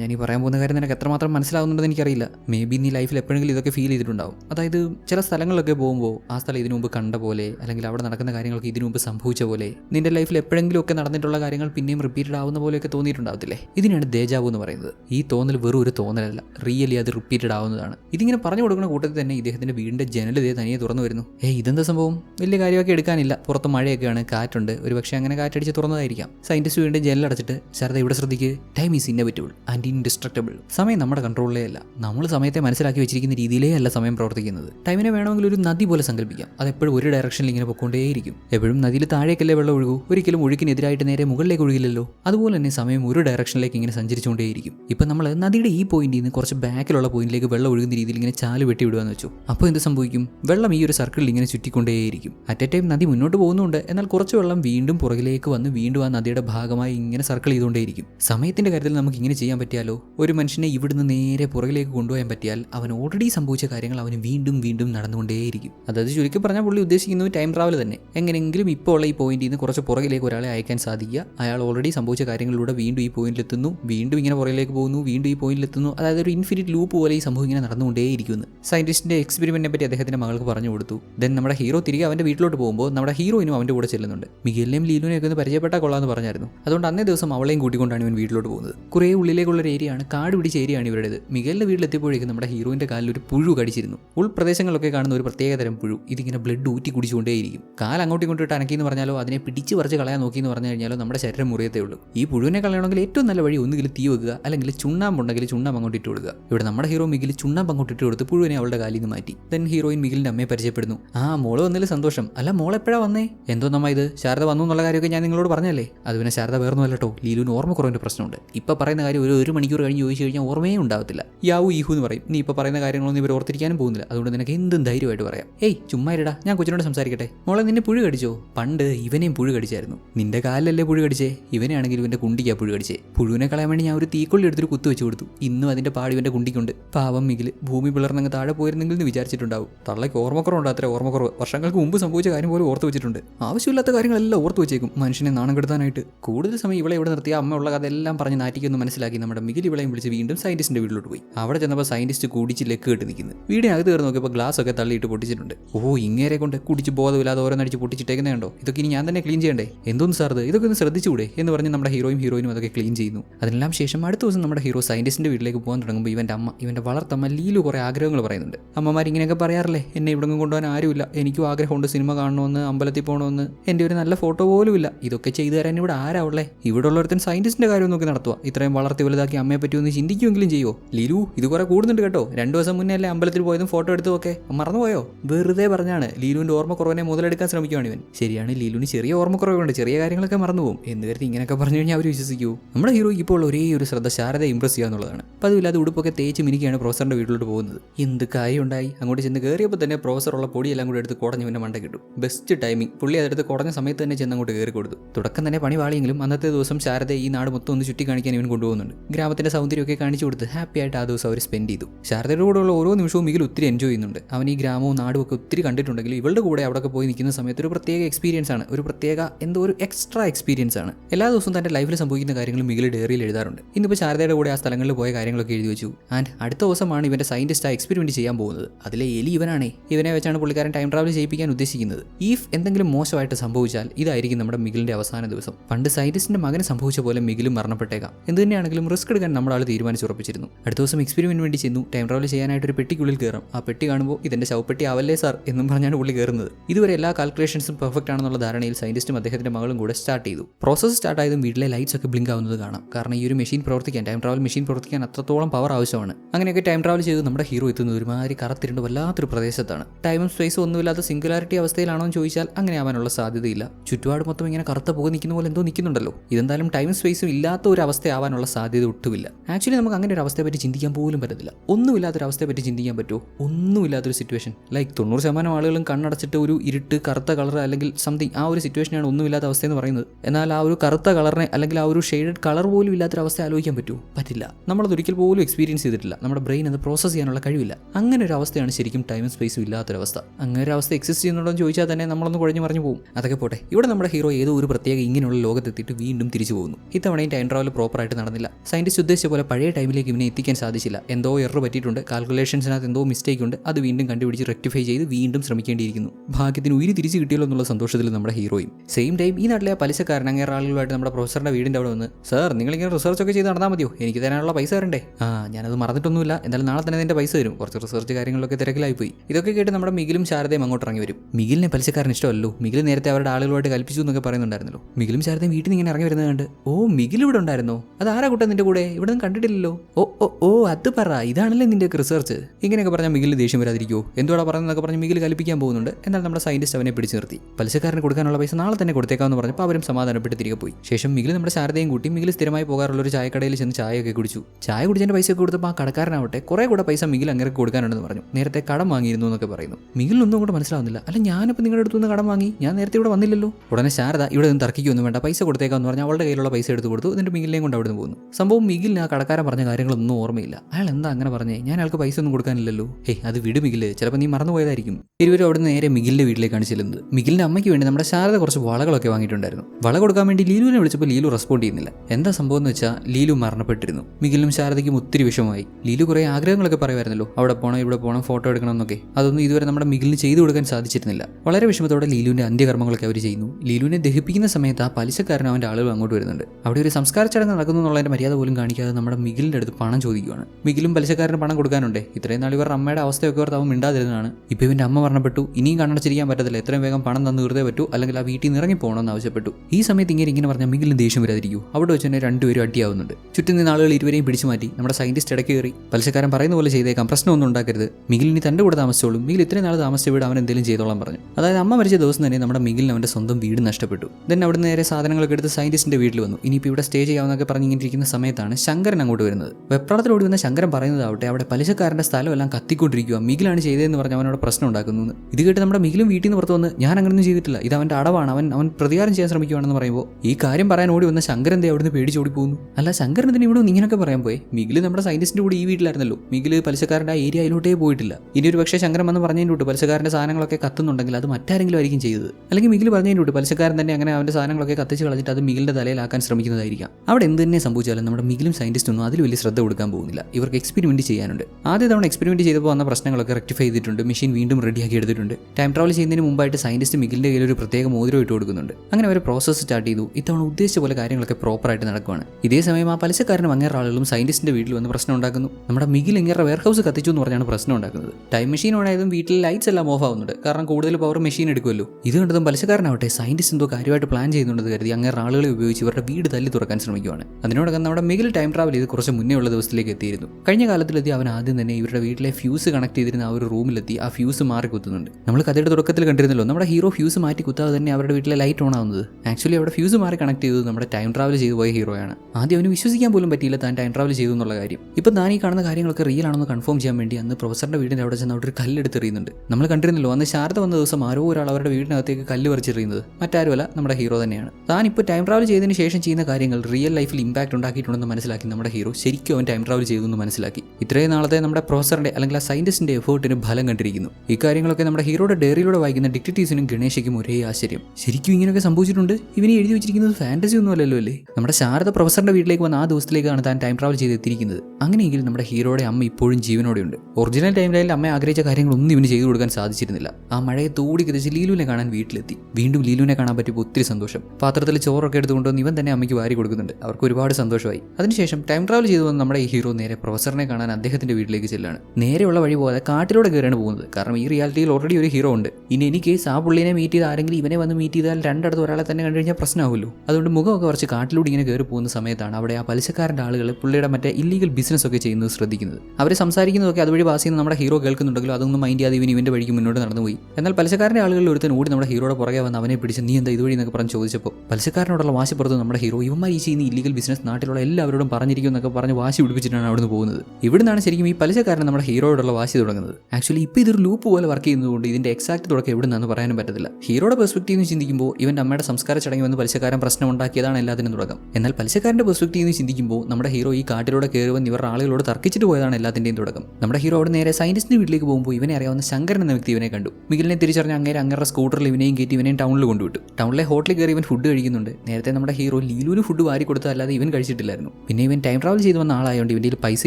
ഞാൻ ഈ പറയാൻ പോകുന്ന കാര്യം നിനക്ക് എത്രമാത്രം മനസ്സിലാവുന്നുണ്ടെന്ന് എനിക്കറിയില്ല. മേ ബി നീ ലൈഫിൽ എപ്പോഴെങ്കിലും ഇതൊക്കെ ഫീൽ ചെയ്തിട്ടുണ്ടാവും. അതായത് ചില സ്ഥലങ്ങളിലൊക്കെ പോകുമ്പോൾ ആ സ്ഥലം ഇതിനു കണ്ട പോലെ അല്ലെങ്കിൽ അവിടെ നടക്കുന്ന കാര്യങ്ങൾക്ക് ഇതിനു മുമ്പ് സംഭവിച്ച പോലെ നിന്റെ ലൈഫിൽ എപ്പോഴെങ്കിലും ഒക്കെ നടന്നിട്ടുള്ള കാര്യങ്ങൾ പിന്നെയും റിപ്പീറ്റഡ് ആവുന്ന പോലെയൊക്കെ തോന്നിയിട്ടുണ്ടാവത്തില്ലേ? ഇതിനാണ് ദേജാവു എന്ന് പറയുന്നത്. ഈ തോന്നൽ വെറും ഒരു തോന്നലല്ല റിയലി അത് റിപ്പീറ്റഡ് ആവുന്നതാണ്. ഇതിങ്ങനെ പറഞ്ഞു കൊടുക്കുന്ന കൂട്ടത്തിൽ തന്നെ ഇദ്ദേഹത്തിന്റെ വീടിന്റെ ജനൽ ഇതേ തനിയെ തുറന്നു വരുന്നു. ഏ ഇതെന്താ സംഭവം? വലിയ കാര്യമൊക്കെ എടുക്കാനില്ല. പുറത്ത് മഴയൊക്കെയാണ് കാറ്റുണ്ട്. ഒരു പക്ഷേ അങ്ങനെ കാറ്റടിച്ച് തുറന്നതായിരിക്കാം. സയന്റിസ്റ്റ് വീടിന്റെ ജനൽ അടച്ചിട്ട് ശാരദ ഇവിടെ ശ്രദ്ധിക്കുക time is inevitable and indestructible സമയം നമ്മുടെ കൺട്രോളിലേ അല്ല. നമ്മൾ സമയത്തെ മനസ്സിലാക്കി വെച്ചിരിക്കുന്ന രീതിയിലേ അല്ല സമയം പ്രവർത്തിക്കുന്നത്. ടൈമിനെ വേണമെങ്കിൽ ഒരു നദി പോലെ സങ്കല്പിക്കാം. അത് എപ്പോഴും ഒരു ഡയറക്ഷനിൽ ഇങ്ങനെ പൊക്കോണ്ടേയിരിക്കും എപ്പോഴും നദിയിൽ താഴേക്കല്ലേ വെള്ളം ഒഴുകൂ? ഒരിക്കലും ഒഴുക്കിനെതിരായിട്ട് നേരെ മുകളിലേക്ക് ഒഴുകില്ലല്ലോ? അതുപോലെ തന്നെ സമയം ഒരു ഡയറക്ഷനിലേക്ക് ഇങ്ങനെ സഞ്ചരിച്ചുകൊണ്ടേയിരിക്കും. ഇപ്പം നമ്മൾ നദിയുടെ ഈ പോയിന്റിൽ നിന്ന് കുറച്ച് ബാക്കിലുള്ള പോയിന്റിലേക്ക് വെള്ളം ഒഴുകുന്ന രീതിയിൽ ഇങ്ങനെ ചാൽ വെട്ടി വിടുകയെന്ന് വെച്ചു. അപ്പോൾ എന്ത് സംഭവിക്കും? വെള്ളം ഈ ഒരു സർക്കിളിൽ ഇങ്ങനെ ചുറ്റിക്കൊണ്ടേയിരിക്കും. അറ്റ് എ ടൈം നദി മുന്നോട്ട് പോകുന്നുണ്ട്. എന്നാൽ കുറച്ച് വെള്ളം വീണ്ടും പുറകിലേക്ക് വന്ന് വീണ്ടും ആ നദിയുടെ ഭാഗമായി ഇങ്ങനെ സർക്കിൾ ചെയ്തുകൊണ്ടേയിരിക്കും. സമയത്തിന്റെ കാര്യത്തിൽ നമുക്ക് ഇങ്ങനെ ചെയ്യാൻ പറ്റിയാലോ? ഒരു മനുഷ്യനെ ഇവിടുന്ന് നേരെ പുറകിലേക്ക് കൊണ്ടുപോകാൻ പറ്റിയാൽ അവൻ ഓൾറെഡി സംഭവിച്ച കാര്യങ്ങൾ അവന് വീണ്ടും വീണ്ടും നടന്നുകൊണ്ടേയിരിക്കും. അതായത് ചുരുക്കി പറഞ്ഞാൽ പുള്ളി ഉദ്ദേശിക്കുന്നത് ടൈം ട്രാവൽ തന്നെ. എങ്ങനെയെങ്കിലും ഇപ്പോൾ ഉള്ള ഈ പോയിന്റിൽ നിന്ന് കുറച്ച് പുറകിലേക്ക് ഒരാളെ അയക്കാൻ സാധിക്കുക. അയാൾ ഓൾറെഡി സംഭവിച്ച കാര്യങ്ങളിലൂടെ വീണ്ടും ഈ പോയിന്റിലെത്തുന്നു വീണ്ടും ഇങ്ങനെ പുറകിലേക്ക് പോകുന്നു. വീണ്ടും ഈ പോയിന്റിലെത്തുന്നു അതായത് ഒരു ഇൻഫിനിറ്റ് ലൂപ്പ് പോലെ ഈ സംഭവം ഇങ്ങനെ നടന്നുകൊണ്ടേയിരിക്കുന്നു. സയന്റിസ്റ്റിന്റെ എക്സ്പെരിമെന്റിനെ പറ്റി അദ്ദേഹത്തിന്റെ മകൾക്ക് പറഞ്ഞു കൊടുത്തു. ദെൻ നമ്മുടെ ഹീറോ തിരികെ അവന്റെ വീട്ടിലോട്ട് പോകുമ്പോൾ നമ്മുടെ ഹീറോയിനും അവന്റെ കൂടെ ചെല്ലുന്നുണ്ട്. മിഗലിനെയും ലീലുനെയും ഒക്കെ ഒന്ന് പരിചയപ്പെട്ടാൽ കൊള്ളാമെന്ന് പറഞ്ഞായിരുന്നു. അതുകൊണ്ട് അന്നേ ദിവസം അവളെയും കൂട്ടിക്കൊണ്ടാണ് ഇവൻ വീട്ടിലോട്ട് പോകുന്നത്. കുറേ ഉള്ളിലേക്കുള്ള ഒരു ഏരിയയാണ് കാട് പിടിച്ച ഏരിയയാണ് ഇവരുടേത്. മികലിന്റെ വീട്ടിലെത്തിയപ്പോഴേക്കും നമ്മുടെ ഹീറോയിന്റെ കാലിൽ ഒരു പുഴു കടിച്ചിരുന്നു. ഉൾപ്രദേശങ്ങളിലൊക്കെ കാണുന്ന ഒരു പ്രത്യേക തരം പുഴു. ഇതിങ്ങനെ ബ്ലഡ് ഊറ്റി കുടിച്ചുകൊണ്ടേയിരിക്കും. കാൽ അങ്ങോട്ടും ഇങ്ങോട്ടും അനക്കി എന്ന് പറഞ്ഞാലോ അതിനെ പിടിച്ച് പറിച്ച് കളയാൻ നോക്കി എന്ന് പറഞ്ഞു കഴിഞ്ഞാലോ നമ്മുടെ ശരീരം മുറിയത്തേ ഉള്ളൂ. ഈ പുഴുവിനെ കളയണമെങ്കിൽ ഏറ്റവും നല്ല വഴി ഒന്നുകിൽ തീ വെക്കുക അല്ലെങ്കിൽ ചുണ്ണാമ്പുണ്ടെങ്കിൽ ചുണ്ണാമ്പ് അങ്ങോട്ട് ഇട്ട് കൊടുക്കുക. ഇവിടെ നമ്മുടെ ഹീറോ മിഗിൽ ചുണ്ണാമ്പ് അങ്ങോട്ട് ഇട്ട് കൊടുത്ത് പുഴുവിനെ അവളുടെ കാലിൽ നിന്ന് മാറ്റി. ദെൻ ഹീറോയിൻ മികിലിന്റെ അമ്മയെ പരിചയപ്പെടുന്നു. ആ മോൾ വന്നതിൽ സന്തോഷം. അല്ല മോൾ എപ്പോഴാ വന്നേ? എന്തോ നമ്മ ഇത്? ശാരദ വന്നു എന്നുള്ള കാര്യമൊക്കെ ഞാൻ നിങ്ങളോട് പറഞ്ഞല്ലേ? അത് പിന്നെ ശാരദ വേർന്നു കേട്ടോ ലീലുവിന് ഓർമ്മക്കുറവിന്റെ പ്രശ്നമുണ്ട്. ഇപ്പൊ പറയുന്ന കാര്യം ഒരു ഒരു മണിക്കൂർ കഴിഞ്ഞ് ചോദിച്ചു കഴിഞ്ഞാൽ ഓർമ്മയേ ഉണ്ടാവത്തില്ല. യാവു ഈഹു എന്ന് പറയും. നീ ഇപ്പൊ പറയുന്ന കാര്യങ്ങളൊന്നും ഇവർ ഓർത്തിരിക്കാനും പോകുന്നില്ല. അതുകൊണ്ട് നിനക്ക് എന്തും ധൈര്യമായിട്ട് പറയാം. ഏയ് ചുമ്മാ ഇരടാ. ഞാൻ കൊച്ചിനോട് സംസാരിക്കട്ടെ. മോളെ നിന്നെ പുഴു കടിച്ചോ? പണ്ട് ഇവനെയും പുഴു കടിച്ചായിരുന്നു. നിന്റെ കാലിലല്ലേ പുഴു കടിച്ചേ? ഇവനെയാണെങ്കിൽ ഇവന്റെ കുണ്ടിക്കാ പുഴു കടിച്ചേ. പുഴുവിനെ കളയാൻ വേണ്ടി ഞാൻ ഒരു തീക്കൊള്ളി എടുത്തൊരു കുത്തു വെച്ച് കൊടുത്തു. ഇന്നും അതിന്റെ പാടി ഇവന്റെ കുണ്ടിക്കുണ്ട്. പാവം മികിൽ ഭൂമി പിളർന്നങ്ങ് താഴെ പോയിരുന്നെങ്കിൽ എന്ന് വിചാരിച്ചിട്ടുണ്ടാവും. തള്ളയ്ക്ക് ഓർമ്മക്കുറവുണ്ട് അത്ര ഓർമ്മക്കുറവ്. വർഷങ്ങൾക്ക് മുമ്പ് സംഭവിച്ച കാര്യം പോലും ഓർത്തു വെച്ചിട്ടുണ്ട്. ആവശ്യമില്ലാത്ത കാര്യങ്ങളെല്ലാം ഓർത്തു വെച്ചേക്കും. മനുഷ്യനെ നാണം കെടുത്താനായിട്ട്. കൂടുതൽ സമയം ഇവളെ ഇവിടെ നിർത്തിയ അമ്മയുള്ള കഥയെല്ലാം പറഞ്ഞ് നാറ്റിക്കൊന്ന് മനസ്സിലാക്കി നമ്മുടെ മികിൽ ഇവളെയും വിളിച്ച് വീണ്ടും സയന്റിസ്റ്റിന്റെ വീട്ടിലോട്ട് പോയി. അവിടെ ചെന്നപ്പോൾ സയന്റിസ്റ്റ് കൂടിച്ച് ലെക്ക് കെട്ടി നിൽക്കുന്നത് വീടിനകത്ത് കയറി നോക്കിയപ്പോൾ ഗ്ലാസ് ഒക്കെ തള്ളിയിട്ട് പൊട്ടിച്ചിട്ടുണ്ട്. ഓ ഇങ്ങേരെ കൊണ്ട് കുടിച്ച് ബോധമില്ലാതെ ഓരോന്നടിച്ച് പൊട്ടിച്ചിട്ടേക്കുന്നേ ഉണ്ടോ ഇതൊക്കെ ഇനി ഞാൻ തന്നെ ക്ലീൻ ചെയ്യണ്ടേ? എന്തോന്ന് സാർ ഇത്? ഇതൊക്കെ ഒന്ന് ശ്രദ്ധിച്ചുകൂടെ? എന്ന് പറഞ്ഞ് നമ്മുടെ ഹീറോയും ഹീറോയിനും അതൊക്കെ ക്ലീൻ ചെയ്യുന്നു. അതിനെല്ലാം ശേഷം അടുത്ത ദിവസം നമ്മുടെ ഹീറോ സയന്റിസ്റ്റിന്റെ വീട്ടിലേക്ക് പോകാൻ തുടങ്ങുമ്പോൾ ഇവന്റെ അമ്മ ഇവന്റെ വളർത്തമ്മ ലീലു കുറേ ആഗ്രഹങ്ങൾ പറയുന്നുണ്ട്. അമ്മമാർ ഇങ്ങനെയൊക്കെ പറയാറില്ലേ? എന്നെ ഇവിടെ കൊണ്ടുപോകാൻ ആരുമില്ല. എനിക്കും ആഗ്രഹമുണ്ട് സിനിമ കാണണമെന്ന് അമ്പലത്തിൽ പോകണമെന്ന്. എന്റെ ഒരു നല്ല ഫോട്ടോ പോലും ഇല്ല. ഇതൊക്കെ ചെയ്തു തരാൻ ഇവിടെ ആരാ ഉള്ളേ? ഇവിടെ ഉള്ളൊരുത്തൻ സയന്റിസ്റ്റിന്റെ കാര്യം നോക്കി നടത്തുക ഇത്രയും വളർത്തി വലുതാക്കി അമ്മയെ പറ്റി ഒന്ന് ചിന്തിക്കുമെങ്കിലും ചെയ്യോ? ലീലു ഇത് കുറെ കൂടുന്നുണ്ട് കേട്ടോ. രണ്ടു ദിവസം മുന്നേ അല്ലേ അമ്പലത്തിൽ പോയതും ഫോട്ടോ എടുത്തു ഒക്കെ? മറന്നുപോയോ? വെറുതെ പറഞ്ഞാണ്. ലീലുവിന്റെ ഓർമ്മക്കുറവിനെ മുതലെടുക്കാൻ ശ്രമിക്കുകയാണ് ഇവൻ. ശരിയാണ് ലീലുവിന് ചെറിയ ഓർമ്മക്കുറവുണ്ട് ചെറിയ കാര്യങ്ങളൊക്കെ മറന്നുപോകും. എന്ന് കരുതി ഇങ്ങനെയൊക്കെ പറഞ്ഞു കഴിഞ്ഞാൽ അവർ വിശ്വസിക്കൂ. നമ്മുടെ ഹീറോ ഇപ്പോൾ ഒരേ ഒരു ശ്രദ്ധ ശാരദയെ ഇംപ്രസ് ചെയ്യുക എന്നുള്ളതാണ്. അതുമില്ലാതെ ഉടുപ്പൊക്കെ തേച്ച് മിനിക്കാണ് പ്രൊഫസറിന്റെ വീട്ടിലോട്ട് പോകുന്നത്. എന്ത് കാര്യം ഉണ്ടായി അങ്ങോട്ട് ചെന്ന് കയറിയപ്പോൾ തന്നെ പ്രൊഫസറുള്ള പൊടിയെല്ലാം കൂടെ എടുത്ത് കുടഞ്ഞവന്റെ മണ്ട കിട്ടും ബെസ്റ്റ് ടൈമിംഗ് പുള്ളി അതെടുത്ത് കുടഞ്ഞ സമയത്ത് തന്നെ ചെന്ന് അങ്ങോട്ട് കയറി കൊടുത്തു. തുടക്കം തന്നെ പണി വാളിയെങ്കിലും അന്നത്തെ ദിവസം ശാരദ ഈ നാട് മൊത്തം ഒന്ന് ചുറ്റി കാണിക്കാൻ ഇവൻ കൊണ്ടുപോകുന്നുണ്ട്. ഗ്രാമത്തിന്റെ സൗന്ദര്യമൊക്കെ കാണിച്ചു കൊടുത്ത് ഹാപ്പി ആയിട്ട് ആ ദിവസം അവർ സ്പെൻഡ് ചെയ്തു. ശാരദയുടെ കൂടെയുള്ള ഓരോ നിമിഷവും മികിൽ ഒത്തിരി എൻജോയ് ചെയ്യുന്നുണ്ട്. അവൻ ഈ ഗ്രാമവും നാടും ഒക്കെ ഒത്തിരി കണ്ടിട്ടുണ്ടെങ്കിൽ ഇവളുടെ കൂടെ അവിടെ പോയി നിൽക്കുന്ന സമയത്ത് ഒരു പ്രത്യേക എക്സ്പീരിയൻസ് ആണ്. ഒരു പ്രത്യേക എന്തോ ഒരു എക്സ്ട്രാ എക്സ്പീരിയൻസ് ആണ്. എല്ലാ ദിവസവും തന്റെ ലൈഫിൽ സംഭവിക്കുന്ന കാര്യങ്ങൾ മികിൽ ഡയറിയിൽ എഴുതാറുണ്ട്. ഇന്നിപ്പോൾ ശാരദയുടെ കൂടെ ആ സ്ഥലങ്ങളിൽ പോയ കാര്യങ്ങളൊക്കെ എഴുതി വെച്ചു. ആൻഡ് അടുത്ത ദിവസമാണ് ഇവന്റെ സയന്റിസ്റ്റ് ആ എക്സ്പെരിമെന്റ് ചെയ്യാൻ പോകുന്നത്. അതിലെ എലി ഇവനാണേ. ഇവനെ വെച്ചാണ് പുള്ളിക്കാരൻ ടൈം ട്രാവൽ ചെയ്യിപ്പിക്കാൻ ഉദ്ദേശിക്കുന്നത്. ഇഫ് എന്തെങ്കിലും മോശമായിട്ട് സംഭവിച്ചാൽ ഇതായിരിക്കും നമ്മുടെ മികിലിന്റെ അവസാന ദിവസം. പണ്ട് സയന്റിസ്റ്റിന്റെ മകന് സംഭവിച്ച പോലെ മികിലും മരണപ്പെട്ടേക്കാം. എന്ത് തന്നെയാണെങ്കിലും റിസ്ക് എടുക്കാൻ നമ്മുടെ ആൾ തീരുമാനിച്ചുറപ്പിച്ചിരുന്നു. അടുത്ത ദിവസം എക്സ്പെരിമെന്റ് വേണ്ടി ചെന്നു. ടൈം ട്രാവൽ ചെയ്യാനായിട്ട് ഒരു പെട്ടിക്കുള്ളിൽ കയറാം ആ പെട്ടി കാണുമ്പോൾ ഇതെന്റെ ശവപ്പെട്ടി ആവല്ലേ സാർ എന്നും പറഞ്ഞാണ് പുള്ളി കയറുന്നത്. ഇതുവരെ എല്ലാ കാൽക്കുലേഷൻസും പെർഫെക്റ്റ് ആണെന്നുള്ള ധാരണയിൽ സയന്റിസ്റ്റും അദ്ദേഹത്തിന്റെ മകളും കൂടെ സ്റ്റാർട്ട് ചെയ്തു. പ്രോസസ്സ് സ്റ്റാർട്ട് ആയതും വീട്ടിലെ ലൈറ്റ്സ് ഒക്കെ ബ്ലിങ്ക് ആവുന്നത് കാണാം. കാരണം ഈ ഒരു മെഷീൻ പ്രവർത്തിക്കാൻ ടൈം ട്രാവൽ മെഷീൻ പ്രവർത്തിക്കാൻ അത്രത്തോളം പവർ ആവശ്യമാണ്. അങ്ങനെയൊക്കെ ടൈം ട്രാവൽ ചെയ്ത് നമ്മുടെ ഹീറോ എത്തുന്നത് ഒരുമാതിരി കറത്തിരുണ്ട് വല്ലാത്തൊരു പ്രദേശത്താണ്. ടൈമും സ്പേസും ഒന്നുമില്ലാത്ത സിംഗുലാരിറ്റി അവസ്ഥയിലാണോ എന്ന് ചോദിച്ചാൽ അങ്ങനെ ആവാനുള്ള സാധ്യതയില്ല. ചുറ്റുപാട് മൊത്തം ഇങ്ങനെ കറുത്ത പുക നിൽക്കുന്ന പോലെ എന്തോ നിൽക്കുന്നുണ്ടല്ലോ. ഇതെന്തായാലും ടൈം സ്പേസും ഇല്ലാത്ത ഒരു അവസ്ഥയാവാനുള്ള സാധ്യത ഒട്ടുമില്ല. ആക്ച്വലി നമുക്ക് അങ്ങനെ ഒരു അവസ്ഥയെ പറ്റി ചിന്തിക്കാൻ പോലും പറ്റത്തില്ല. ഒന്നുമില്ലാത്തൊരു അവസ്ഥയെ പറ്റി ചിന്തിക്കാൻ പറ്റുമോ? ഒന്നുമില്ലാത്തൊരു സിറ്റുവേഷൻ ലൈക്ക് തൊണ്ണൂറ് ശതമാനം ആളുകളും കണ്ണടച്ചിട്ട് ഒരു ഇരുട്ട് കറുത്ത കളർ അല്ലെങ്കിൽ സംതിങ് ആ ഒരു സിറ്റുവേഷനാണ് ഒന്നുമില്ലാത്ത അവസ്ഥ എന്ന് പറയുന്നത്. എന്നാൽ ആ ഒരു കറുത്ത കളറിനെ അല്ലെങ്കിൽ ആ ഒരു ഷെയ്ഡഡ് കളർ പോലും ഇല്ലാത്തൊരു അവസ്ഥ ആലോചിക്കാൻ പറ്റുമോ? പറ്റില്ല. നമ്മളത് ഒരിക്കൽ പോലും എക്സ്പീരിയൻസ് ചെയ്തിട്ടില്ല. നമ്മുടെ ബ്രെയിൻ അത് പ്രോസസ്സ് ചെയ്യാനുള്ള കഴിവില്ല. അങ്ങനെ ഒരു അവസ്ഥയാണ് ശരിക്കും ടൈമും സ്പേസും ഇല്ലാത്തൊരവസ്ഥ അങ്ങനെ ഒരു അവസ്ഥ എക്സിസ്റ്റ് ചെയ്യുന്നുണ്ടോ എന്ന് ചോദിച്ചാൽ തന്നെ നമ്മളൊന്ന് കുഴഞ്ഞു മറിഞ്ഞു പോകും. അതൊക്കെ പോട്ടെ. ഇവിടെ നമ്മുടെ ഹീറോ ഏതോ ഒരു പ്രത്യേക ഇങ്ങനെയുള്ള ലോകത്തെത്തിയിട്ട് വീണ്ടും തിരിച്ചു പോകുന്നു. ഇത്തവണയും ടൈം ട്രാവൽ പ്രോപ്പറായിട്ട് നടന്നില്ല. സയന്റിസ്റ്റ് ഉദ്ദേശിച്ച പോലെ പഴയ ടൈമിലേക്ക് ഇവനെ എത്തിക്കാൻ സാധിച്ചില്ല. എന്തോ എറർ പറ്റിയിട്ടുണ്ട്. കാൽക്കുലേഷൻസിനകത്ത് എന്തോ മിസ്റ്റേക്ക് ഉണ്ട്. അത് വീണ്ടും കണ്ടുപിടിച്ച് റെക്ടിഫൈ ചെയ്ത് വീണ്ടും ശ്രമിക്കേണ്ടിയിരിക്കുന്നു ഭാഗ്യത്തിന് ഉയിരി തിരിച്ചു കിട്ടിയല്ലോ എന്നുള്ള സന്തോഷത്തിൽ നമ്മുടെ ഹീറോയും. സെയിം ടൈം ഈ നാട്ടിലെ പലിശ അങ്ങേറെ ആളുകളുമായിട്ട് നമ്മുടെ പ്രൊഫസറിന്റെ വീടിന്റെ അവിടെ വന്ന് സാർ നിങ്ങളിങ്ങനെ റിസർച്ച് ഒക്കെ ചെയ്ത് നടന്നാൽ മതിയോ? എനിക്ക് തരാനുള്ള പൈസ തരണ്ടേ? ആ ഞാനത് മറന്നിട്ടൊന്നുമില്ല. എന്തായാലും നാളെ തന്നെ അതിന്റെ പൈസ തരും. കുറച്ച് റിസർച്ച് കാര്യങ്ങളൊക്കെ തിരക്കിലായി പോയി ഇതൊക്കെ കേട്ട് നമ്മുടെ മികിലും ശാരദയും അങ്ങോട്ട് ഇറങ്ങി വരും. മികിലിനെ പലിശക്കാരൻ ഇഷ്ടമല്ലോ മികിൽ നേരത്തെ അവരുടെ ആളുകളുമായിട്ട് കൽപ്പിച്ചു എന്നൊക്കെ പറയുന്നുണ്ടായിരുന്നല്ലോ. മികിലും ശാരദയും വീട്ടിൽ ഇങ്ങനെ ഇറങ്ങി വരുന്നത് കണ്ട് ഓ മികിൽ ഇവിടെ ഉണ്ടായിരുന്നോ? അത് ആരാ കൂട്ടം നിന്റെ കൂടെ? ഇവിടെ നിന്ന് കണ്ടിട്ടില്ലല്ലോ. ഓ ഓ ഓ അത് പറ. ഇതാണല്ലേ നിന്റെ റിസർച്ച് ഇങ്ങനെയൊക്കെ പറഞ്ഞാൽ മികിൽ ദേഷ്യം വരാതിരിക്കോ എന്തുവാടാ പറയുന്നതൊക്കെ പറഞ്ഞ് മികിൽ കൽപ്പിക്കാൻ പോകുന്നുണ്ട്. എന്നാൽ നമ്മുടെ സയന്റിസ്റ്റ് അവനെ പിടിച്ചു നിർത്തി പലിശക്കാരന് കൊടുക്കാനുള്ള പൈസ നാളെ തന്നെ കൊടുത്തേക്കാമെന്ന് പറഞ്ഞപ്പോൾ അവരും സമാധാനപ്പെട്ട് തിരികെ പോയി. ശേഷം മികിൽ നമ്മുടെ ശാരദയും കൂട്ടി മികിൽ സ്ഥിരമായി പോകാറുള്ള ഒരു ചായക്കടയിൽ ചെന്ന് ചായയൊക്കെ കുടിച്ചു. ചായ കുടിച്ചതിന്റെ പൈസ കൊടുത്തപ്പോൾ ആ കടക്കാരനാവട്ടെ കുറെ കൂടെ പൈസ മികിൽ അങ്ങനെ കൊടുക്കാനുണ്ടെന്ന് പറഞ്ഞു. നേരത്തെ കടം വാങ്ങിയിരുന്നു എന്നൊക്കെ പറയുന്നു. മികിലിനൊന്നും കൂടെ മനസ്സിലാവുന്നില്ല. അല്ല ഞാനിപ്പോൾ നിങ്ങളുടെ അടുത്ത് നിന്ന് കടം വാങ്ങി. ഞാൻ നേരത്തെ ഇവിടെ വന്നില്ലല്ലോ. ഉടനെ ശാരദ ഇവിടെ നിന്ന് തർക്കിക്കൊന്നും വേണ്ട. പൈസ കൊടുത്തേക്കാന്ന് പറഞ്ഞാൽ അവളുടെ കയ്യിലുള്ള പൈസ എടുത്തു കൊടുത്തു. എന്നിട്ട് മികിലിനെയും കൊണ്ട് അവിടെ നിന്ന് പോകുന്നു സംഭവം മികിലിന് ആ കടക്കാരൻ പറഞ്ഞ കാര്യങ്ങളൊന്നും ഓർമ്മയില്ല. അയാൾ എന്താ അങ്ങനെ പറഞ്ഞേ? ഞാൻ അയാൾക്ക് പൈസ ഒന്നും കൊടുക്കാനില്ലല്ലോ. ഹേ അത് വിട് ചിലപ്പോൾ നീ മറന്നുപോയതായിരിക്കും. ഇരുവരും അവിടെ നിന്ന് നേരെ മികിലിന്റെ വീട്ടിലേക്കാണ് ചെല്ലുന്നത്. മികിലിന്റെ അമ്മയ്ക്ക് വേണ്ടി നമ്മുടെ ശാരദ കുറച്ച് വളകളൊക്കെ വാങ്ങിയിട്ടുണ്ടായിരുന്നു. വള കൊടുക്കാൻ വേണ്ടി ലീലുവിനെ വിളിച്ചപ്പോൾ ലീലു റെസ്പോണ്ട് ചെയ്യുന്നില്ല. എന്താ സംഭവം എന്ന് വെച്ചാൽ ലീലു മരണപ്പെട്ടിരുന്നു. മികിലിനും ശാരദയ്ക്കും ഒത്തിരി വിഷമമായി. ലീലു കുറേ ആഗ്രഹങ്ങളൊക്കെ പറയുമായിരുന്നല്ലോ. അവിടെ പോകണം ഇവിടെ പോകണം ഫോട്ടോ എടുക്കണം എന്നൊക്കെ. അതൊന്നും ഇതുവരെ നമ്മുടെ മികിലിന് ചെയ്തു കൊടുക്കാൻ സാധിച്ചിരുന്നില്ല. വളരെ വിഷമത്തോടെ ലീലുവിന്റെ അന്ത്യകർമ്മങ്ങളൊക്കെ അവർ ചെയ്യുന്നു. ലീലുവിനെ ദഹിപ്പിക്കുന്ന സമയത്ത് ആ പലിശക്കാരൻ അവന്റെ ആളുകൾ അങ്ങോട്ട് വരുന്നുണ്ട്. അവിടെ ഒരു സംസ്കാര ചടങ്ങ് നടക്കുന്നു എന്നുള്ളതിന്റെ മര്യാദ പോലും കാണിക്കാതെ നമ്മുടെ മികിലിന്റെ അടുത്ത് പണം ചോദിക്കുകയാണ് മികിലും പലിശക്കാരന് പണം കൊടുക്കാനുണ്ട്. ഇത്രയും നാൾ അമ്മയുടെ അവസ്ഥയൊക്കെ ഓർത്ത് അവൻ മിണ്ടാതിരുന്നതാണ്. ഇപ്പൊ ഇവന്റെ അമ്മ മരണപ്പെട്ടു. ഇനിയും കണ്ണടച്ചിരിക്കാൻ പറ്റത്തില്ല. എത്രയും വേഗം പണം തന്നു വെറുതെ പറ്റൂ. അല്ലെങ്കിൽ ആ വീട്ടിൽ നിന്ന് ഇറങ്ങി പോകണമെന്ന് ആവശ്യപ്പെട്ടു. ഈ സമയത്ത് ഇങ്ങനെ ഇങ്ങനെ പറഞ്ഞാൽ മിങ്കിലും ദേഷ്യം വരാതിരിക്കൂ. അവിടെ വെച്ച് തന്നെ രണ്ടുപേരും അടിയാവുന്നുണ്ട്. ചുറ്റും നിന്ന് ആളുകൾ ഇരുവരെയും പിടിച്ചു മാറ്റി. നമ്മുടെ സയന്റിസ്റ്റ് ഇടയ്ക്ക് കയറി പലിശക്കാരൻ പറയുന്ന പോലെ ചെയ്തേക്കാം. പ്രശ്നമൊന്നും ഉണ്ടാക്കരുത്. മികിലിനി തന്റെ കൂടെ താമസിച്ചോളും. മിഗിൽ ഇത്രയും നാൾ താമസിച്ച വീട് അവൻ എന്തെങ്കിലും ചെയ്തോളാം പറഞ്ഞു. അതായത് അമ്മ മരിച്ച ദിവസം തന്നെ നമ്മുടെ മിഗിലിന് അവന്റെ സ്വന്തം വീട് നഷ്ടപ്പെട്ടു. ദെൻ അവിടെ നേരെ സാധനങ്ങളൊക്കെ എടുത്ത് സയന്റിസ്റ്റിന്റെ വീട്ടിൽ വന്നു. ഇനിയിപ്പോൾ ഇവിടെ സ്റ്റേ ചെയ്യാമെന്നൊക്കെ പറഞ്ഞ് ഇങ്ങനെ ഇരിക്കുന്ന സമയത്താണ് ശങ്കരൻ അങ്ങോട്ട് വരുന്നത്. വെപ്രാളത്തിലോടി വന്ന ശങ്കരൻ പറയുന്നതാവട്ടെ അവിടെ പലിശക്കാരന്റെ സ്ഥലമെല്ലാം കത്തിക്കൊണ്ടിരിക്കുക. മിഗിലാണ് ചെയ്തതെന്ന് പറഞ്ഞ് അവനോട് പ്രശ്നം ഉണ്ടാക്കുന്നു. ഇത് കേട്ട് നമ്മുടെ മികിലും വീട്ടിൽ നിന്ന് പുറത്ത് വന്ന് ഞാൻ അങ്ങനെയൊന്നും ചെയ്തിട്ടില്ല. ഇത് അവന്റെ അടവാണ്. അവൻ അവൻ പ്രതികാരം ചെയ്യാൻ ശ്രമിക്കുകയാണെന്ന് പറയുമ്പോൾ ഈ കാര്യം പറയാൻ ഓടി വന്ന ശങ്കരൻ ദേ അവിടുന്ന് പേടിച്ച് ഓടി പോകുന്നു അല്ല ശങ്കരൻ തന്നെ ഇവിടെ ഇങ്ങനെയൊക്കെ പറയാൻ പോയി? മികിൽ നമ്മുടെ സയന്റിസ്റ്റിന്റെ കൂടെ ഈ വീട്ടിലായിരുന്നല്ലോ. മികിൽ പലിശക്കാരന്റെ ആ ഏരിയ അതിലോട്ടേ പോയിട്ടില്ല. ഇനി ഒരു പക്ഷേ ശങ്കരൻ വന്ന് പറഞ്ഞതിന്റെ പലിശക്കാരന്റെ സാധനങ്ങളൊക്കെ കത്തുന്നുണ്ടെങ്കിൽ അത് മറ്റാരെങ്കിലും ആയിരിക്കും ചെയ്തത്. അല്ലെങ്കിൽ മികിൽ പറഞ്ഞതിന്റെ വിട്ട് പലിശക്കാരൻ തന്നെ അങ്ങനെ അവന്റെ സാധനങ്ങളൊക്കെ കത്തിച്ച് കളഞ്ഞിട്ട് അത് മികിലിന്റെ തലയിലാക്കാൻ ശ്രമിക്കുന്നതായിരിക്കാം. അവിടെ എന്ത് തന്നെ സംഭവിച്ചാലും നമ്മുടെ മികിലും സയന്റിസ്റ്റ് ഒന്നും അതിൽ വലിയ ശ്രദ്ധ കൊടുക്കാൻ പോകുന്നില്ല. ഇവർക്ക് എക്സ്പെരിമെന്റ് ചെയ്യാനുണ്ട്. ആദ്യ തവണ എക്സ്പെരിമെന്റ് ചെയ്തപ്പോൾ വന്ന പ്രശ്നങ്ങളൊക്കെ റെക്ടിഫൈ ചെയ്തിട്ടുണ്ട്. മെഷീൻ വീണ്ടും റെഡിയാക്കി എടുത്തിട്ടുണ്ട്. ടൈം ട്രാവൽ ചെയ്യുന്നതിന് മുമ്പായിട്ട് സയന്റിസ്റ്റ് മികിലിന്റെ കയ്യിൽ ഒരു പ്രത്യേക മോതിരം ഇട്ട് കൊടുക്കുന്നുണ്ട്. അങ്ങനെ ഒരു പ്രോസസ്സ് സ്റ്റാർട്ട് ചെയ്തു. ഇത്തവണ ഉദ്ദേശിച്ച പോലെ കാര്യങ്ങളൊക്കെ പ്രോപ്പറായിട്ട് നടക്കുവാണ്. ഇതേ സമയം ആ പലിശക്കാരനും അങ്ങേറെ ആളുകളും സയന്റിസ്റ്റിന്റെ വീട്ടിൽ വന്ന് പ്രശ്നം ഉണ്ടാക്കുന്നു. നമ്മുടെ മികിൽ ഇങ്ങനെ വെയർ ഹൗസ് കത്തിച്ചു എന്ന് പറഞ്ഞാണ് പ്രശ്നം ഉണ്ടാക്കുന്നത്. ടൈം മെഷീൻ ഓണായതും വീട്ടിൽ ലൈറ്റ്സ് എല്ലാം ഓഫ് ആവുന്നുണ്ട്. കാരണം കൂടുതൽ പവർ മെഷീൻ എടുക്കുമല്ലോ. ഇത് കണ്ടതും പലിശക്കാരനാവട്ടെ സയന്റിസ്റ്റ് എന്തോ കാര്യമായിട്ട് പ്ലാൻ ചെയ്യുന്നുണ്ടെന്ന് കരുതി അങ്ങനെ ആളുകളെ ഉപയോഗിച്ച് ഇവരുടെ വീട് തല്ലി തുറക്കാൻ ശ്രമിക്കുവാണ്. അതിനോടകം നമ്മുടെ മികിൽ ടൈം ട്രാവൽ ചെയ്ത് കുറച്ച് മുന്നേ ഉള്ള ദിവസത്തിലേക്ക് എത്തിയിരുന്നു. കഴിഞ്ഞ കാലത്തിലെത്തി അവൻ ആദ്യം തന്നെ ഇവരുടെ വീട്ടിലെ ഫ്യൂസ് കണക്ട് ചെയ്തിരുന്ന ആ ഒരു റൂമിലെത്തി ആ ഫ്യൂസ് മാറി കുത്തുന്നുണ്ട് പറയുന്നുണ്ട് നമ്മൾ കഥയുടെ തുടക്കത്തിൽ കണ്ടിരുന്നല്ലോ നമ്മുടെ ഹീറോ ഫ്യൂസ് മാറ്റി കുത്താതെ തന്നെ അവരുടെ വീട്ടിലെ ലൈറ്റ് ഓൺ ആവുന്നത്. ആക്ച്വലി അവിടെ ഫ്യൂസ് മാറി കണക്ട് ചെയ്തത് നമ്മുടെ ടൈം ട്രാവൽ ചെയ്തു പോയ ഹീറോയാണ് ആദ്യം അവന് വിശ്വസിക്കാൻ പോലും പറ്റിയില്ല താൻ ടൈം ട്രാവൽ ചെയ്തു എന്നുള്ള കാര്യം. ഇപ്പം താൻ ഈ കാണുന്ന കാര്യങ്ങളൊക്കെ റിയൽ ആണെന്ന് കൺഫേം ചെയ്യാൻ വേണ്ടി അന്ന് പ്രൊഫസറിന്റെ വീടിന്റെ അവിടെ ചെന്ന് അവിടെ ഒരു കല്ലെടുത്ത് എറിയുന്നുണ്ട്. നമ്മൾ കണ്ടിരുന്നല്ലോ അന്ന് ശാരദ വന്ന ദിവസം ആരോ ഒരാൾ അവരുടെ വീടിനകത്തേക്ക് കല്ല് പറിച്ചെറിയുന്നത് മറ്റാരുമല്ല നമ്മുടെ ഹീറോ തന്നെയാണ്. താൻ ഇപ്പോൾ ടൈം ട്രാവൽ ചെയ്തതിന് ശേഷം ചെയ്യുന്ന കാര്യങ്ങൾ റിയൽ ലൈഫിൽ ഇമ്പാക്ട് ഉണ്ടാക്കിയിട്ടുണ്ടെന്ന് മനസ്സിലാക്കി നമ്മുടെ ഹീറോ ശരിക്കും അവൻ ടൈം ട്രാവൽ ചെയ്തു എന്ന് മനസ്സിലാക്കി. ഇത്രയും നാളത്തെ നമ്മുടെ പ്രൊഫസറിന്റെ അല്ലെങ്കിൽ ആ സയന്റിസ്റ്റിന്റെ എഫേർട്ടിന് ഫലം കണ്ടിരിക്കുന്നു. ഈ കാര്യങ്ങളൊക്കെ നമ്മുടെ ഹീറോയുടെ ഡയറിയിലൂടെ വായിക്കുന്ന ഡിക്റ്റേറ്റീവ്സിനും ഗണേശയ്ക്കും ഒരേ ആശ്ചര്യം. ശരിക്കും ഇങ്ങനെയൊക്കെ സംഭവിച്ചിട്ടുണ്ട്? ഇവനെ എഴുതി വെച്ചിരിക്കുന്നത് ഫാന്റസി ഒന്നും അല്ലല്ലോ അല്ലേ? നമ്മുടെ ശാരദ പ്രൊഫസറിന്റെ വീട്ടിലേക്ക് വന്ന ആ ദിവസത്തിലേക്കാണ് താൻ ടൈം ട്രാവൽ ചെയ്ത് എത്തിയിരിക്കുന്നത് അങ്ങനെയെങ്കിൽ നമ്മുടെ ഹീറോയുടെ അമ്മ ഇപ്പോഴും ജീവനോടെയുണ്ട്. ഒറിജിനൽ ടൈം ലൈനിൽ അമ്മ ആഗ്രഹിച്ച കാര്യങ്ങളൊന്നും ഇവന് ചെയ്തു കൊടുക്കാൻ സാധിച്ചിരുന്നില്ല. ആ മഴയെ തോടി കിതച്ച് ലീലുവിനെ കാണാൻ വീട്ടിലെത്തി. വീണ്ടും ലീലുവിനെ കാണാൻ പറ്റിയപ്പോൾ ഒത്തിരി സന്തോഷം. പാത്രത്തിൽ ചോറൊക്കെ എടുത്തുകൊണ്ടുവന്ന് ഇവൻ തന്നെ അമ്മയ്ക്ക് വാരി കൊടുക്കുന്നുണ്ട്. അവർക്ക് ഒരുപാട് സന്തോഷമായി. അതിനുശേഷം ടൈം ട്രാവൽ ചെയ്തു വന്ന നമ്മുടെ ഈ ഹീറോ നേരെ പ്രൊഫസറിനെ കാണാൻ അദ്ദേഹത്തിന്റെ വീട്ടിലേക്ക് ചെല്ലാണ്. നേരെയുള്ള വഴി പോകാതെ കാട്ടിലൂടെ കയറിയാണ് പോകുന്നത്. കാരണം ഈ റിയാലിറ്റിയിൽ ഒരു ഹീറോ ഉണ്ട്. ഇനി എനിക്ക് ആ പുള്ളിനെ മീറ്റ് ചെയ്ത് ആരെങ്കിലും ഇവനെ വന്ന് മീറ്റ് ചെയ്താൽ രണ്ടിടത്ത് ഒരാളെ തന്നെ കണ്ടു കഴിഞ്ഞാൽ പ്രശ്നമാവുമല്ലോ അതുകൊണ്ട് മുഖമൊക്കെ കുറച്ച് കാട്ടിലൂടെ ഇങ്ങനെ കയറി പോകുന്ന സമയത്താണ് അവിടെ ആ പലിശക്കാരന്റെ ആളുകൾ പുള്ളിയുടെ മറ്റേ ഇല്ലീഗൽ ബിസിനസ് ഒക്കെ ചെയ്യുന്നത് ശ്രദ്ധിക്കുന്നത്. അവർ സംസാരിക്കുന്നതൊക്കെ അതുവഴി പാസ് ചെയ്യുന്ന നമ്മുടെ ഹീറോ കേൾക്കുന്നുണ്ടെങ്കിലും അതൊന്നും മൈൻഡ് ചെയ്യാതെ ഇവൻ ഇവന്റെ വഴിക്ക് മുന്നോട്ട് നടന്നുപോയി. എന്നാൽ പലിശക്കാരന്റെ ആളുകളിൽ ഒരുത്തൻ ഓടി നമ്മുടെ ഹീറോയുടെ പുറകെ വന്ന് അവനെ പിടിച്ച് നീ എന്താ ഇതുവഴി എന്നൊക്കെ പറഞ്ഞ് ചോദിച്ചപ്പോൾ പലിശക്കാരനോടുള്ള വാശി പുറത്ത് നമ്മുടെ ഹീറോ ഇവന്മാർ ഈ ചെയ്യുന്ന ഇല്ലീഗൽ ബിസിനസ് നാട്ടിലുള്ള എല്ലാവരോടും പറഞ്ഞിരിക്കും എന്നൊക്കെ പറഞ്ഞ് വാശി പിടിപ്പിച്ചിട്ടാണ് അവിടുന്ന് പോകുന്നത്. ഇവിടുന്നാണ് ശരിക്കും ഈ പലിശക്കാരൻ നമ്മുടെ ഹീറോയോടുള്ള വാശി തുടങ്ങുന്നത്. ആക്ച്വലി ഇപ്പോൾ ഇതൊരു ലൂപ്പ് പോലെ വർക്ക് ചെയ്യുന്നതുകൊണ്ട് ഇതിന്റെ എക്സാക്ട് തുടക്കം എവിടെ നിന്നാന്ന് പറയാനും പറ്റത്തില്ല. ഹീറോയുടെ പെർസ്പെക്റ്റീവ് നിന്ന് ചിന്തിക്കുമ്പോൾ ഇവന്റെ അമ്മയുടെ സംസ്കാര ചടങ്ങി വന്ന് പലിശക്കാരൻ പ്രശ്നം ഉണ്ടാക്കിയതാണ് എല്ലാത്തിനും തുടക്കം. എന്നാൽ പലിശക്കാരന്റെ പെർസ്പെക്റ്റീവ് നിന്ന് ചിന്തിക്കുമ്പോൾ നമ്മുടെ ഹീറോ ഈ കാട്ടിലൂടെ കയറി ഇവർ ഇവരുടെ ആളുകളോട് തർക്കിച്ചിട്ട് പോയതാണ് എല്ലാത്തിന്റെയും തുടക്കം. നമ്മുടെ ഹീറോ അവിടെ നേരെ സയന്റിസ്റ്റിന്റെ വീട്ടിലേക്ക് പോകുമ്പോൾ ഇവനെ അറിയാവുന്ന ശങ്കരൻ എന്ന വ്യക്തി ഇവനെ കണ്ടു. മിഗിലിനെ തിരിച്ചറിഞ്ഞ അങ്ങേരെ അങ്ങേരുടെ സ്കൂട്ടറിൽ ഇവനെയും കയറ്റി ഇവനെയും ടൗണിൽ കൊണ്ടുവിട്ടു. ടൗണിലെ ഹോട്ടലിൽ കയറി ഇവൻ ഫുഡ് കഴിക്കുന്നുണ്ട്. നേരത്തെ നമ്മുടെ ഹീറോ ലീലുവിന് ഫുഡ് വാരി കൊടുത്തതല്ലാതെ ഇവൻ കഴിച്ചിട്ടില്ലായിരുന്നു. പിന്നെ ഇവൻ ടൈം ട്രാവൽ ചെയ്ത് വന്ന ആളായതുകൊണ്ട് ഇവന്റെ പൈസ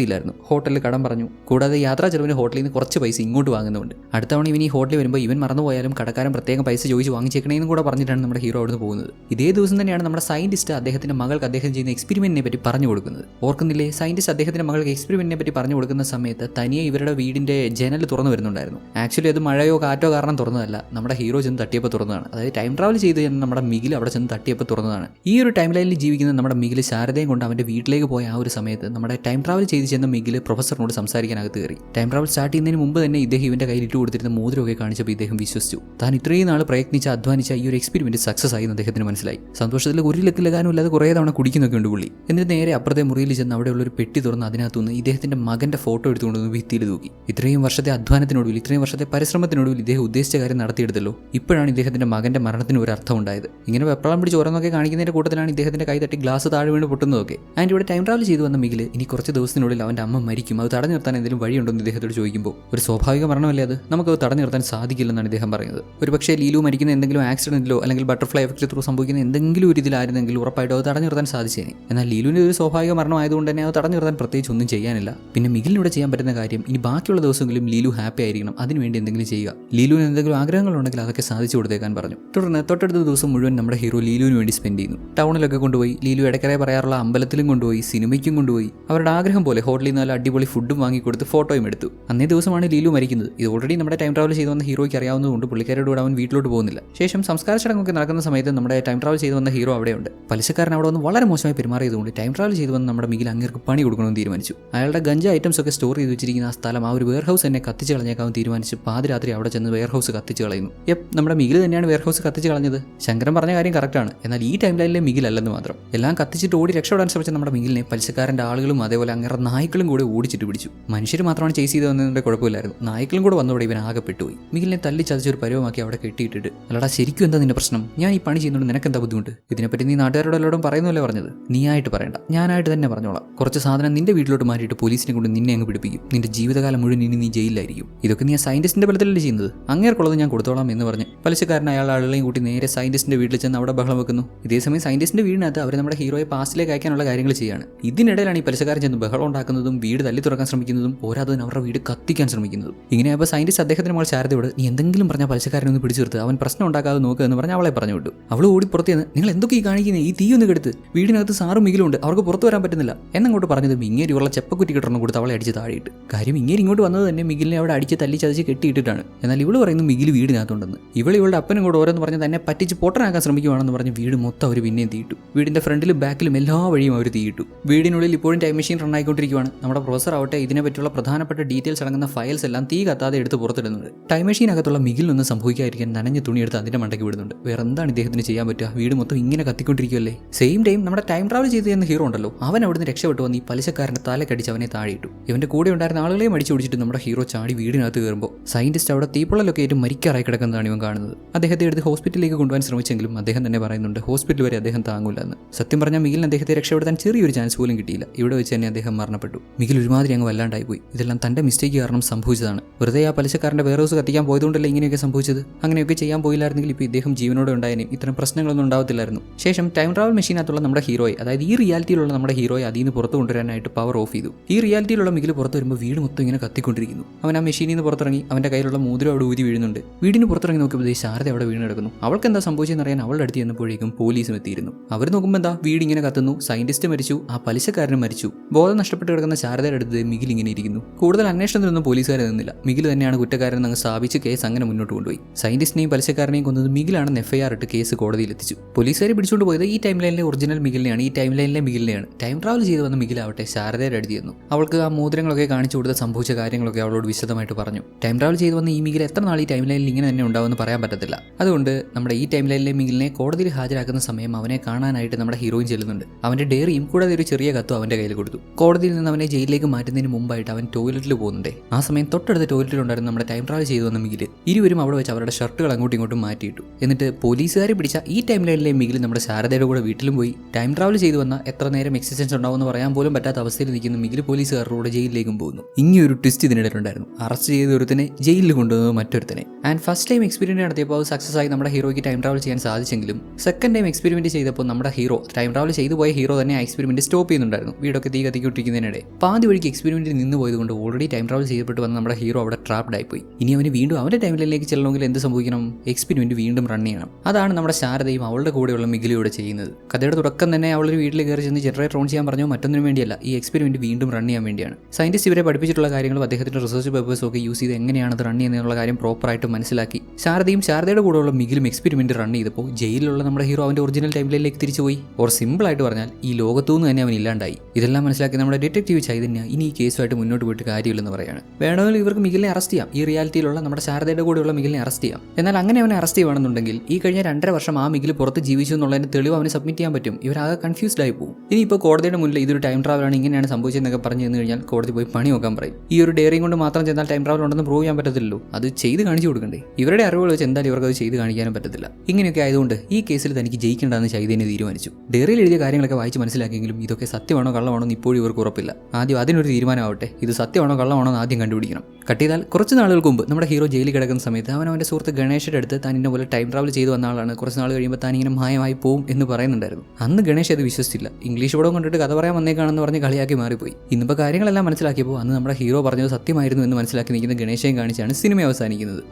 ഇല്ലായിരുന്നു ഹോട്ടലിൽ കടം പറഞ്ഞു. കൂടാതെ യാത്രാ ചെലവിന് ഹോട്ടലിൽ നിന്ന് കുറച്ച് പൈസ ഇങ്ങോട്ട് വാങ്ങുന്നുണ്ട്. അടുത്ത തവണ ഇവൻ ഈ ഹോട്ടലിൽ വരുമ്പോൾ ഇവൻ മറന്നുപോയാലും കടക്കാരൻ പ്രത്യേകം പൈസ ചോദിച്ച് വാങ്ങിച്ചേക്കണേന്നും കൂടെ പറഞ്ഞിട്ടാണ് നമ്മുടെ ഹീറോ അവിടുന്ന് പോകുന്നത്. ഇതേ ദിവസം തന്നെയാണ് നമ്മുടെ സയന്റിസ്റ്റ് അദ്ദേഹത്തിന്റെ മകൾക്ക് അദ്ദേഹം ചെയ്യുന്ന എക്സ്പെരിമെന്റിനെ പറ്റി പറഞ്ഞു കൊടുക്കുന്നത്. ഓർക്കുന്നില്ലേ? സയന്റിസ്റ്റ് അദ്ദേഹത്തിന്റെ മകൾക്ക് എക്സ്പെരിമെന്റിനെ പറ്റി പറഞ്ഞു കൊടുക്കുന്ന സമയത്ത് തനിയെ ഇവരുടെ വീടിന്റെ ജനൽ തുറന്നു വരുന്നുണ്ടായിരുന്നു. ആക്ച്വലി അത് മഴയോ കാറ്റോ കാരണം തുറന്നതല്ല. നമ്മുടെ ഹീറോ ചെന്ന് തട്ടിയപ്പോൾ തുറന്നതാണ്. അതായത് ടൈം ട്രാവൽ ചെയ്ത് നമ്മുടെ മിഗിൽ അവിടെ ചെന്ന് തട്ടിയപ്പോൾ തുറന്നതാണ്. ഈ ഒരു ടൈം ലൈനിൽ ജീവിക്കുന്ന നമ്മുടെ മിഗിൽ ശാരദയും കൊണ്ട് അവന്റെ വീട്ടിലേക്ക് പോയ ആ ഒരു സമയത്ത് നമ്മുടെ ടൈം ട്രാവൽ ചെയ്ത് ചെന്ന മിഗിൽ പ്രൊഫസറിനോട് സംസാരിക്കാനകത്ത് കയറി. ടൈം ട്രാവൽ സ്റ്റാർട്ട് ചെയ്യുന്നതിന് മുമ്പ് തന്നെ ഇദ്ദേഹം ഇവന്റെ കയ്യിൽ ഇട്ട് കൊടുത്തിരുന്ന മോതിരമൊക്കെ കാണിച്ചപ്പോൾ ഇദ്ദേഹം വിശ്വസിച്ചു. താൻ ഇത്രയും നാൾ പ്രയത്നിച്ച് അധ്വാനിച്ച ഈ ഒരു എക്സ്പെരിമെന്റ് സക്സസ് ആയി എന്ന് അദ്ദേഹത്തിന് മനസ്സിലായി. സന്തോഷത്തിൽ ഒരു ലക്കിലെക്കാനും ഇല്ലാതെ കുറേ തവണ കുടിക്കുന്നൊക്കെ ഉണ്ട് പുള്ളി. എന്നിട്ട് നേരെ അപ്പുറത്തെ മുറിയിൽ ചെന്ന് അവിടെയുള്ള ഒരു പെട്ടി തുറന്ന് അതിനകത്തുനിന്ന് ഇദ്ദേഹത്തിന്റെ മകന്റെ ഫോട്ടോ എടുത്തുകൊണ്ടൊന്ന് ഭിത്തിയിൽ തൂക്കി. ഇത്രയും വർഷത്തെ അധ്വാനത്തിനൊടുവിൽ ഇത്രയും വർഷത്തെ പരിശ്രമത്തിനൊടുവിൽ ഇദ്ദേഹം ഉദ്ദേശിച്ച കാര്യം നടത്തിയെടുത്തല്ലോ. ഇപ്പോഴാണ് ഇദ്ദേഹത്തിന്റെ മകന്റെ മരണത്തിന് ഒരു അർത്ഥം ഉണ്ടായത്. ഇങ്ങനെ വെപ്രളം പിടിച്ച് ഓരോന്നൊക്കെ കാണിക്കുന്നതിന്റെ കൂട്ടത്തിലാണ് ഇദ്ദേഹത്തിന്റെ കൈ തട്ടി ഗ്ലാസ് താഴെ വീണ് പൊട്ടുന്നതൊക്കെ. ആൻഡ് ഇവിടെ ടൈം ട്രാവൽ ചെയ്തു വന്ന മികിൽ ഇനി കുറച്ച് ദിവസത്തിനുള്ളിൽ അവന്റെ അമ്മ മരിക്കും. അത് തടഞ്ഞു നിർത്താൻ എന്തെങ്കിലും വഴിയുണ്ടോ? എന്ന് ഇദ്ദേഹത്തോട് ചോദിക്കുമ്പോൾ ഒരു സ്വാഭാവിക മരണമല്ലേ അത്? നമുക്കത് തടഞ്ഞു നിർത്താൻ സാധിക്കില്ലെന്നാണ് ഇദ്ദേഹം പറയുന്നത്. ഒരുപക്ഷേ ലീലു മരിക്കുന്ന എന്തെങ്കിലും ആക്സിഡന്റിലോ അല്ലെങ്കിൽ ബട്ടർഫ്ലൈ എഫക്റ്റ് ത്രൂ സംഭവിക്കുന്ന എന്തെങ്കിലും ഒരു ഇതിലായിരുന്നെങ്കിൽ ഉറപ്പായിട്ടും അത് തടഞ്ഞു നിർത്താൻ സാധിച്ചേനെ. എന്നാൽ ലീലുവിന്റെ ഒരു സ്വാഭാവിക മരണമായതുകൊണ്ട് തന്നെ അത് തടഞ്ഞു നിർത്താൻ പ്രത്യേകിച്ച് ഒന്നും ചെയ്യാനില്ല. പിന്നെ മിഗിലിനൂടെ ചെയ്യാൻ പറ്റുന്ന കാര്യം ഇനി ബാക്കിയുള്ള ദിവസങ്ങളിലും ലീലു ഹാപ്പി ആയിരിക്കണം. അതിനുവേണ്ടി എന്തെങ്കിലും ചെയ്യുക. ലീലുവിന് എന്തെങ്കിലും ആഗ്രഹങ്ങളുണ്ടെങ്കിൽ അതൊക്കെ സാധിച്ചു കൊടുത്തേക്കാൻ പറഞ്ഞു. തുടർന്ന് തൊട്ടടുത്ത ദിവസം മുഴുവൻ നമ്മുടെ ഹീറോ ലീലുവിന് വേണ്ടി സ്പെൻഡ് ചെയ്യുന്നു. ടൗണിലൊക്കെ കൊണ്ടുപോയി ലീലു ഇടക്കരെ പറയാറുള്ള അമ്പലത്തിലും കൊണ്ടുപോയി സിനിമയ്ക്കും കൊണ്ടുപോയി. അവരുടെ ആഗ്രഹം പോലെ ഹോട്ടലിൽ നിന്ന് നല്ല അടിപൊളി ഫുഡും വാങ്ങിക്കൊടുത്ത് ഫോട്ടോയും എടുത്തു. അന്നേ ദിവസമാണ് ലീലു മരിക്കുന്നത്. ഇത് ഓൾറെഡി നമ്മുടെ ടൈം ട്രാവൽ ചെയ്ത് വന്ന ഹീറോയ്ക്ക് അറിയാവുന്നതുകൊണ്ട് പുള്ളിക്കാരോട് കൂടെ അവൻ വീട്ടിലോട്ട് പോകുന്നില്ല. ശേഷം സംസ്കാര ചടങ്ങൊക്കെ നടക്കുന്ന സമയത്ത് നമ്മുടെ ടൈം ട്രാവൽ ചെയ്ത് വന്ന ഹീറോ അവിടെയുണ്ട്. പലിശക്കാരൻ അവിടെ വന്ന് വളരെ മോശമായി പെരുമാറിയതുകൊണ്ട് ടൈം ട്രാവൽ ചെയ്ത് വന്ന് നമ്മുടെ മികിൽ അങ്ങേർക്ക് പണി കൊടുക്കണമെന്ന് തീരുമാനിച്ചു. അയാളുടെ ഗഞ്ച ഐറ്റംസ് ഒക്കെ സ്റ്റോർ ചെയ്ത് വെച്ചിരിക്കുന്ന ആ സ്ഥലം ആ ഒരു വെയർ ഹൗസ് തന്നെ കത്തിച്ച് കളഞ്ഞേക്കാവും തീരുമാനിച്ച് പാതിരാത്രി അവിടെ ചെന്ന് വെയർ ഹൗസ് കത്തിച്ച് കളയുന്നു. യപ്പ് നമ്മുടെ മികിൽ തന്നെയാണ് വെയർ ഹൗസ് കത്തിച്ച് കളഞ്ഞത്? ശങ്കരൻ പറഞ്ഞ കാര്യം കറക്റ്റാണ് എന്നാൽ ഈ ടൈം ലൈനിലെ മികിലല്ലെന്ന് മാത്രം. എല്ലാം കത്തിച്ചിട്ട് ഓടി രക്ഷപ്പെടാൻ ശ്രമിച്ച നമ്മുടെ മികിലിനെ പലിശക്കാരന്റെ ആളുകളും അതേപോലെ അങ്ങനെ നായ്ക്കളും കൂടെ ഓടിച്ചിട്ട് പിടിച്ചു. മനുഷ്യർ മാത്രമാണ് ചേസ് ചെയ്ത് വന്നതിന്റെ കുഴപ്പമില്ലായിരുന്നു. നായ്ക്കളും കൂടെ വന്നതോടെ ഇവൻ ആകെ പെട്ടുപോയി മികിലിനെ തല്ലി ചതച്ചൊരു പരിവമാക്കി അവിടെ കെട്ടിയിട്ടിട്ട്. അല്ലടാ ശരിക്കും എന്താ നിന്റെ പ്രശ്നം? ഞാൻ ഈ പണി ചെയ്യുന്നുണ്ട് നിനക്ക് എന്താ ബുദ്ധിമുട്ട്? ഇതിനെപ്പറ്റി നീ നാട്ടുകാരോട് എല്ലാവരും പറയുന്നല്ലേ പറഞ്ഞത്? നീയായിട്ട് പറയണ്ട. ഞാനായിട്ട് തന്നെ പറഞ്ഞോളാം. കുറച്ച് സാധനം നിന്റെ വീട്ടിലോട്ട് മാറ്റിയിട്ട് പോലീസിനെ കൊണ്ട് നിന്നെ അങ്ങ് പിടിപ്പിക്കും. നിന്റെ ജീവിതകാലം മുഴുവൻ ഇനി നീ ജയിലിലായിരിക്കും. ഇതൊക്കെ നീ ആ സയന്റിസ്റ്റിന്റെ ബലത്തിലല്ലേ ചെയ്യുന്നത്? അങ്ങേർക്കുള്ളത് ഞാൻ കൊടുത്തോളാം എന്ന് പറഞ്ഞ് പലിശക്കാരൻ അയാൾ ആളുകളെയും കൂട്ടി നേരെ സയന്റിസ്റ്റിന്റെ വീട്ടിൽ ചെന്ന് അവിടെ ബഹളം വെക്കുന്നു. ഇതേ ഇതേസമയം സയന്റിസ്റ്റിന്റെ വീടിനകത്ത് അവർ നമ്മുടെ ഹീറോയെ പാസ്റ്റിലേക്ക് അയക്കാനുള്ള കാര്യങ്ങൾ ചെയ്യാണ് ഇതിനിടയിലാണ് ഈ പലിശക്കാരൻ ചെന്ന് ബഹളം ഉണ്ടാക്കുന്നതും വീട് തല്ലി തുറക്കാൻ ശ്രമിക്കുന്നതും പോരാത്തതിന് അവരുടെ വീട് കത്തിക്കാൻ ശ്രമിക്കുന്നതും. ഇങ്ങനെയായപ്പോൾ സയന്റിസ്റ്റ് അദ്ദേഹത്തിന് മകൾ ശാരദയോട് നീ എന്തെങ്കിലും പറഞ്ഞാൽ പലിശക്കാരനെ ഒന്ന് പിടിച്ചു അവൻ പ്രശ്നം ഉണ്ടാക്കാതെ നോക്കുക എന്ന് പറഞ്ഞ് അവളെ പറഞ്ഞു വിട്ടു. അവൾ ഓടി പുറത്തേന്ന് നിങ്ങൾ എന്തൊക്കെ ഈ കാണിക്കുന്നത് ഈ തീ ഒന്ന് കെടുത്ത്. വീടിനകത്ത് സാറും മികിലുണ്ട് അവർക്ക് പുറത്തു വരാൻ പറ്റുന്നില്ല. എന്നങ്ങോട്ട് പറഞ്ഞത് ഇങ്ങേരി ഉള്ള ചെപ്പക്കുറ്റി കിട്ടണം കൊടുത്ത് അവളെ അടിച്ച് താഴെയിട്ട്. കാര്യം ഇങ്ങേരി ഇങ്ങോട്ട് വന്നത് തന്നെ മികിലിനെ അവിടെ അടിച്ച് തല്ലി ചതച്ച് കെട്ടിയിട്ടിട്ടാണ്. എന്നാൽ ഇവൾ പറയുന്നു മികിൽ വീടിനകത്തുണ്ടെന്ന്. ഇവൾ ഇവളുടെ അപ്പനും കൂടെ ഓരോന്ന് പറഞ്ഞ് തന്നെ പറ്റിച്ച് പൊട്ടനാക്കാൻ ശ്രമിക്കുവാണെന്ന് പറഞ്ഞ് വീട് മൊത്തം അവർ പിന്നെയും തീയിട്ടു. വീടിന്റെ ഫ്രണ്ടിലും ബാക്കിലും എല്ലാ വഴിയും അവർ തീയിട്ടു. വീടിനുള്ളിൽ ഇപ്പോഴും ടൈം മെഷീൻ റൺ ആയിക്കൊണ്ടിരിക്കുകയാണ് നമ്മുടെ പ്രൊഫസർ ആവട്ടെ ഇതിനെ പറ്റിയുള്ള പ്രധാനപ്പെട്ട ഡീറ്റെയിൽസ് അടങ്ങുന്ന ഫയൽസ് എല്ലാം തീ കത്താതെ എടുത്ത് പുറത്തിടുന്നത് ടൈം മെഷീനകത്തുള്ള മികിലൊന്നും സംഭവിക്കാതിരിക്കാൻ നനഞ്ഞ തുണിയെടുത്ത് അതിന്റെ മണ്ടയ്ക്ക് വിടുന്നുണ്ട്. വേറെ എന്താണ് ഇദ്ദേഹത്തിന് ചെയ്യാൻ പറ്റുക? വീട് മൊത്തം ഇങ്ങനെ കത്തിക്കൊണ്ടിരിക്കുമല്ലേ സെയിം ടൈം നമ്മുടെ ടൈം ട്രാവൽ ചെയ്ത് ചെയ്യുന്ന ഹീറോ ഉണ്ടല്ലോ. അവൻ അവിടുന്ന് രക്ഷപ്പെട്ടു വന്ന് ഈ പലിശക്കാരന്റെ തലക്കടിച്ച് അവനെ താഴെയിട്ടു. ഇവന്റെ കൂടെ ഉണ്ടായിരുന്ന ആളുകളെയും അടിച്ചു പിടിച്ചിട്ട് നമ്മുടെ ഹീറോ ചാടി വീടിനകത്ത് കയറുമ്പോൾ സയന്റിസ്റ്റ് അവിടെ തീപ്പൊള്ളലൊക്കെ ആയിട്ട് മരിക്കാറായി കിടക്കുന്നതാണ് ഇവൻ കാണുന്നത്. അദ്ദേഹത്തെ എടുത്ത് ഹോസ്പിറ്റലിലേക്ക് കൊണ്ടുപോകാൻ ശ്രമിച്ചെങ്കിലും അദ്ദേഹം തന്നെ പറയുന്നുണ്ട് ഹോസ്പിറ്റൽ വരെ അദ്ദേഹം താങ്ങൂല എന്ന് സത്യം പറഞ്ഞാൽ മികിലിന് അദ്ദേഹത്തെ രക്ഷപ്പെടുത്താൻ ചെറിയൊരു ചാൻസ് പോലും കിട്ടിയില്ല. ഇവിടെ വെച്ച് തന്നെ അദ്ദേഹം മരണപ്പെട്ടു. മികിൽ ഒരുമാതിരി അങ്ങ് വല്ലാണ്ടായി പോയി. ഇതെല്ലാം തന്റെ മിസ്റ്റേക്ക് കാരണം സംഭവിച്ചതാണ്. വെറുതെ ആ പലിശക്കാരന്റെ വെയർ ഹൗസ് കത്തിക്കാൻ പോയതുകൊണ്ടല്ലേ ഇങ്ങനെയൊക്കെ സംഭവിച്ചത്? അങ്ങനെയൊക്കെ ചെയ്യാൻ പോയില്ലായിരുന്നെങ്കിൽ ഇപ്പോൾ ഇദ്ദേഹം ജീവനോടെ ഉണ്ടായനും. ഇത്തരം പ്രശ്നങ്ങളൊന്നും ഉണ്ടാവത്തില്ലായിരുന്നു. ശേഷം ടൈം ട്രാവൽ മെഷീനകത്തുള്ള നമ്മുടെ ഹീറോയെ അതായത് ഈ റിയാലിറ്റിയിലുള്ള നമ്മുടെ ഹീറോയെ അതിൽ നിന്ന് പുറത്ത് കൊണ്ടുവരാനായിട്ട് പവർ ഓഫ് ചെയ്തു. ഈ റിയാലിറ്റിയിലുള്ള മികിൽ പുറത്ത് വരുമ്പോൾ വീട് മൊത്തം ഇങ്ങനെ കത്തിക്കൊണ്ടിരിക്കുന്നു. അവൻ ആ മെഷീനിൽ നിന്ന് പുറത്തിറങ്ങി അവന്റെ കയ്യിലുള്ള മോതിരം അവിടെ ഊതി വീഴുന്നുണ്ട്. വീടിന് പുറത്തിറങ്ങി നോക്കിയപ്പോൾ ശാരദ അവിടെ വീണ് കിടക്കുന്നു അവൾക്ക് എന്താ സംഭവിച്ചതെന്ന് അറിയാൻ അവളുടെ അടുത്ത് ചെന്നപ്പോഴേക്കും പോലീസും എത്തിയിരുന്നു. അവർ നോക്കുമ്പോൾ എന്താ വീട് ഇങ്ങനെ കത്തുന്നു സയന്റിസ്റ്റ് മരിച്ചു ആ പലിശക്കാരനും മരിച്ചു. ബോധം നഷ്ടപ്പെട്ട് കിടക്കുന്ന ശാരദയുടെ അടുത്ത് മികിൽ ഇങ്ങനെ ഇരിക്കുന്നു. കൂടുതൽ അന്വേഷണത്തിനൊന്നും പോലീസുകാരെ നിന്നില്ല. മികിൽ തന്നെയാണ് കുറ്റക്കാരൻ അങ്ങ് സ്ഥാപിച്ച് കേസ് അങ്ങനെ മുന്നോട്ട് കൊണ്ടുപോയി. സയന്റിസ്റ്റിനെയും പലിശക്കാരനെയും കൊന്നത് മികിലാണെന്ന് എഫ്ഐആർ ഇട്ട് കേസ് കോടതിയിൽ എത്തിച്ചു പോലീസുകാരെ പിടിച്ചുകൊണ്ട് പോയത് ഈ ടൈം ലൈനിലെ ഒറിജിനൽ മികിലിനെയാണ് ഈ ടൈം ലൈനിലെ മികിലിനെയാണ് ടൈം ട്രാവൽ ചെയ്ത് വന്ന മികിലാവട്ടെ ശാരദയുടെ അടുത്ത് ചെന്നു. അവൾക്ക് ആ മോതിരങ്ങളൊക്കെ കാണിച്ചു കൊടുത്ത സംഭവിച്ച കാര്യങ്ങളൊക്കെ അവളോട് വിശദമായിട്ട് പറഞ്ഞു. ടൈം ട്രാവൽ ചെയ്ത് വന്ന ഈ മികിൽ എത്ര നാൾ ഈ ടൈം ലൈനിൽ ഇങ്ങനെ തന്നെ ഉണ്ടാവുമെന്ന് പറയാൻ പറ്റത്തില്ല. അതുകൊണ്ട് നമ്മുടെ ഈ ടൈം ലൈനിലെ മികിലിനെ കോടതിയിൽ ഹാജരാക്കുന്ന സമയം അവനെ കാണാനായിട്ട് നമ്മുടെ ഹീറോയിൻ ചെല്ലുന്നുണ്ട്. അവന്റെ ഡയറിയും കൂടാതെ ഒരു ചെറിയ കത്തും അവന്റെ കയ്യിൽ കൊടുത്തു. കോടതിയിൽ നിന്ന് അവനെ ജയിലിലേക്ക് മാറ്റുന്നതിന് മുമ്പായിട്ട് അവൻ ടോയ്ലറ്റിൽ പോകുന്നുണ്ട്. ആ സമയം തൊട്ടടുത്ത ടോയ്ലറ്റിൽ ഉണ്ടായിരുന്നു നമ്മുടെ ടൈം ട്രാവൽ ചെയ്തു വന്ന മിഗിൽ ഇരുവരും അവിടെ വെച്ച് അവരുടെ ഷർട്ടുകൾ അങ്ങോട്ടും ഇങ്ങോട്ടും മാറ്റിയിട്ടു. എന്നിട്ട് പോലീസുകാരെ പിടിച്ച ഈ ടൈം ലൈനിലെ മികിൽ നമ്മുടെ ശാരദയുടെ കൂടെ വീട്ടിലും പോയി ടൈം ട്രാവൽ ചെയ്തു വന്ന എത്ര നേരം എക്സിസ്റ്റൻസ് ഉണ്ടാവുമെന്ന് പറയാൻ പോലും പറ്റാത്ത അവസ്ഥയിൽ നിൽക്കുന്ന മികിൽ പോലീസുകാരുടെ കൂടെ ജയിലിലേക്കും പോകുന്നു. ഇങ്ങനെയൊരു ട്വിസ്റ്റ് ഇതിനിടയിലുണ്ടായിരുന്നു. അറസ്റ്റ് ചെയ്ത ഒരുത്തനെ ജയിലിൽ കൊണ്ടുവന്നത് മറ്റൊരുത്തനെ. ആൻഡ് ഫസ്റ്റ് ടൈം എക്സ്പീരിയൻസ് നടത്തിയപ്പോൾ സക്സസ് ആയി നമ്മുടെ ഹീറോയ്ക്ക് ടൈം ട്രാവൽ ചെയ്യാൻ സാധിച്ചെങ്കിലും സെക്കൻഡ് ടൈം എക്സ്പെരിമെന്റ് ചെയ്തപ്പോൾ നമ്മുടെ ഹീറോ ടൈം ട്രാവൽ ചെയ്തു പോയ ഹീറോ തന്നെ ആ എക്സ്പെരിമെന്റ് സ്റ്റോപ്പ് ചെയ്യുന്നുണ്ടായിരുന്നു. വീടൊക്കെ തീ കത്തിക്കൊണ്ടിരിക്കുന്നതിനിടെ പാതി വഴിക്ക് എക്സ്പെരിമെന്റ് നിന്ന് പോയതുകൊണ്ട് ഓൾറെഡി ടൈം ട്രാവൽ ചെയ്യപ്പെട്ട് വന്ന നമ്മുടെ ഹീറോ അവിടെ ട്രാപ്ഡ് ആയിപ്പോയി. ഇനി അവന് വീണ്ടും അവന്റെ ടൈമിലേക്ക് ചെല്ലണമെങ്കിൽ എന്ത് സംഭവിക്കണം? എക്സ്പെരിമെന്റ് വീണ്ടും റൺ ചെയ്യണം. അതാണ് നമ്മുടെ ശാരദയും അവളുടെ കൂടെയുള്ള മിഗിലിയോടെ ചെയ്യുന്നത്. കഥയുടെ തുടക്കം തന്നെ അവളൊരു വീട്ടിൽ കയറി ചെന്ന് ജനറേറ്റർ ഓൺ ചെയ്യാൻ പറഞ്ഞു മറ്റൊന്നിനും വേണ്ടിയല്ല. ഈ എക്സ്പെരിമെന്റ് വീണ്ടും റൺ ചെയ്യാൻ വേണ്ടിയാണ്. സയന്റിസ്റ്റ് ഇവരെ പഠിപ്പിച്ചിട്ടുള്ള കാര്യങ്ങളും അദ്ദേഹത്തിന്റെ റിസർച്ച് പേപ്പേഴ്സും ഒക്കെ യൂസ് ചെയ്ത് എങ്ങനെയാണ് അത് റൺ ചെയ്യുന്നതിനുള്ള കാര്യം പ്രോപ്പറായിട്ട് മനസ്സിലാക്കി. ശാരദയും ശാരദയുടെ കൂടെയുള്ള മിഗിലും എക്സ്പെരിമെന്റ് റൺ ചെയ്തപ്പോൾ ജയിലിലുള്ള നമ്മുടെ ഹീറോ അവന്റെ ഒറിജിനൽ ടൈമിലേക്ക് തിരിച്ചുപോയി. തിരിച്ചു പോയി ഓർ സിമ്പിൾ ആയിട്ട് പറഞ്ഞാൽ ഈ ലോകത്തുനിന്ന് തന്നെ അവൻ ഇല്ലാണ്ടായി. ഇതെല്ലാം മനസ്സിലാക്കി നമ്മുടെ ഡിറ്റക്റ്റീവ് ചൈതന്യ ഇനി ഈ കേസുമായിട്ട് മുന്നോട്ട് പോയിട്ട് കാര്യമില്ലെന്ന് പറയാണ്. വേണമെങ്കിൽ ഇവർക്ക് മിഗിലിനെ അറസ്റ്റ് ചെയ്യാം. ഈ റിയാലിറ്റിയിലുള്ള നമ്മുടെ ശാരദയുടെ കൂടെയുള്ള മിഗിലിനെ അറസ്റ്റ് ചെയ്യാം. എന്നാൽ അങ്ങനെ അവനെ അറസ്റ്റ് ചെയ്യുകയാണെന്നുണ്ടെങ്കിൽ ഈ കഴിഞ്ഞ രണ്ടര വർഷം ആ മിഗിൽ പുറത്ത് ജീവിച്ചു എന്നുള്ളതിന് തെളിവ് അവന് സബ്മിറ്റ് ചെയ്യാൻ പറ്റും. ഇവരാകെ കൺഫ്യൂസ്ഡ് ആയി പോകും ഇനി ഇനിയിപ്പോൾ കോടതിയുടെ മുന്നിൽ ഇതൊരു ടൈം ട്രാവലാണ് ഇങ്ങനെയാണ് സംഭവിച്ചതെന്നൊക്കെ പറഞ്ഞു തന്നു കഴിഞ്ഞാൽ കോടതി പോയി പണി നോക്കാൻ പറയും. ഈ ഒരു ഡയറിയും കൊണ്ട് മാത്രം ചെന്നാൽ ടൈം ട്രാവൽ ഉണ്ടെന്ന് പ്രൂവ് ചെയ്യാൻ പറ്റത്തില്ലല്ലോ. അത് ചെയ്ത് കാണിച്ചു കൊടുക്കണ്ടേ? ഇവരുടെ അറിവുകൾ വെച്ച് എന്തായാലും ഇവർക്ക് അത് ചെയ്ത് കാണിക്കാനും പറ്റത്തില്ല. ഇങ്ങനെയൊക്കെ ആയതുകൊണ്ട് ഈ കേസിൽ തനിക്ക് ജയിക്കേണ്ടതെന്ന് ചൈതന്യ തീരുമാനിച്ചു. ഡയറിയിൽ എഴുതിയ കാര്യങ്ങളൊക്കെ വായിച്ച് മനസ്സിലാക്കിയെങ്കിലും ഇതൊക്കെ സത്യമാണോ കള്ളമാണോ എന്ന് ഇപ്പോഴും ഇവർക്ക് ഉറപ്പില്ല. ആദ്യം അതിനൊരു തീരുമാനമാവട്ടെ. ഇത് സത്യമാണോ കള്ളമാണോ എന്ന് ആദ്യം കണ്ടുപിടിക്കണം. കട്ട് ചെയ്താൽ കുറച്ച് നാളുകൾക്ക് മുമ്പ് നമ്മുടെ ഹീറോ ജയിലിൽ കിടക്കുന്ന സമയത്ത് അവൻ അവന്റെ സുഹൃത്ത് ഗണേഷിന്റെ അടുത്ത് താൻ ഇന്ന പോലെ ടൈം ട്രാവൽ ചെയ്തു വന്ന ആളാണ് കുറച്ച് നാൾ കഴിയുമ്പോൾ താൻ ഇങ്ങനെ മായമായി പോവും എന്ന് പറയുന്നുണ്ടായിരുന്നു. അന്ന് ഗണേഷ് അത് വിശ്വസിച്ചില്ല. ഇംഗ്ലീഷ് പടവും കണ്ടിട്ട് കഥ പറയാൻ വന്നേക്കാണെന്ന് പറഞ്ഞ് കളിയാക്കി മാറിപ്പോയി. ഇന്നിപ്പോൾ കാര്യങ്ങളെല്ലാം മനസ്സിലാക്കിയപ്പോൾ അന്ന് നമ്മുടെ ഹീറോ പറഞ്ഞത് സത്യമായിരുന്നു എന്ന് മനസ്സിലാക്കി നിൽക്കുന്ന ഗണേശയും കാണിച്ചാണ് സിനിമ അവസാനിക്കുന്നത്.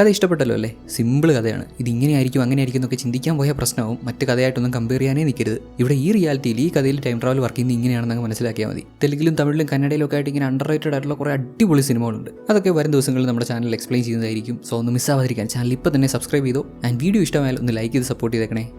കഥ ഇഷ്ടപ്പെട്ടല്ലോ അല്ലേ? സിമ്പിൾ കഥയാണ്. ഇത് ഇങ്ങനെയായിരിക്കും അങ്ങനെയായിരിക്കും എന്നൊക്കെ ചിന്തിക്കാൻ പോയ പ്രശ്നവും മറ്റ് കഥയായിട്ടൊന്നും കമ്പയർ ചെയ്യാനേ നിൽക്കരുത്. ഇവിടെ ഈ റിയാലിറ്റിയിൽ ഈ കഥയിൽ ടൈം ട്രാവൽ വർക്ക് ചെയ്യുന്നത് ഇങ്ങനെയാണെന്ന് മനസ്സിലാക്കിയാൽ മതി. തെലുങ്കിലും തമിഴിലും കന്നഡയിലും ഒക്കെ ആയിട്ട് ഇങ്ങനെ അണ്ടർ ആയിട്ടുള്ള കുറേ അടിപൊളി സിനിമകളുണ്ട്. അതൊക്കെ വരും ദിവസങ്ങളിൽ നമ്മുടെ ചാനൽ എക്സ്പ്ലെയിൻ ചെയ്യുന്നതായിരിക്കും. സോ ഒന്ന് മിസ്സാവാതിരിക്കാൻ ചാനൽ ഇപ്പോൾ തന്നെ സബ്സ്ക്രൈബ് ചെയ്തോ. ആൻഡ് വീഡിയോ ഇഷ്ടമായാലും ഒന്ന് ലൈക്ക് ചെയ്ത് സപ്പോർട്ട് ചെയ്തേക്കണേ.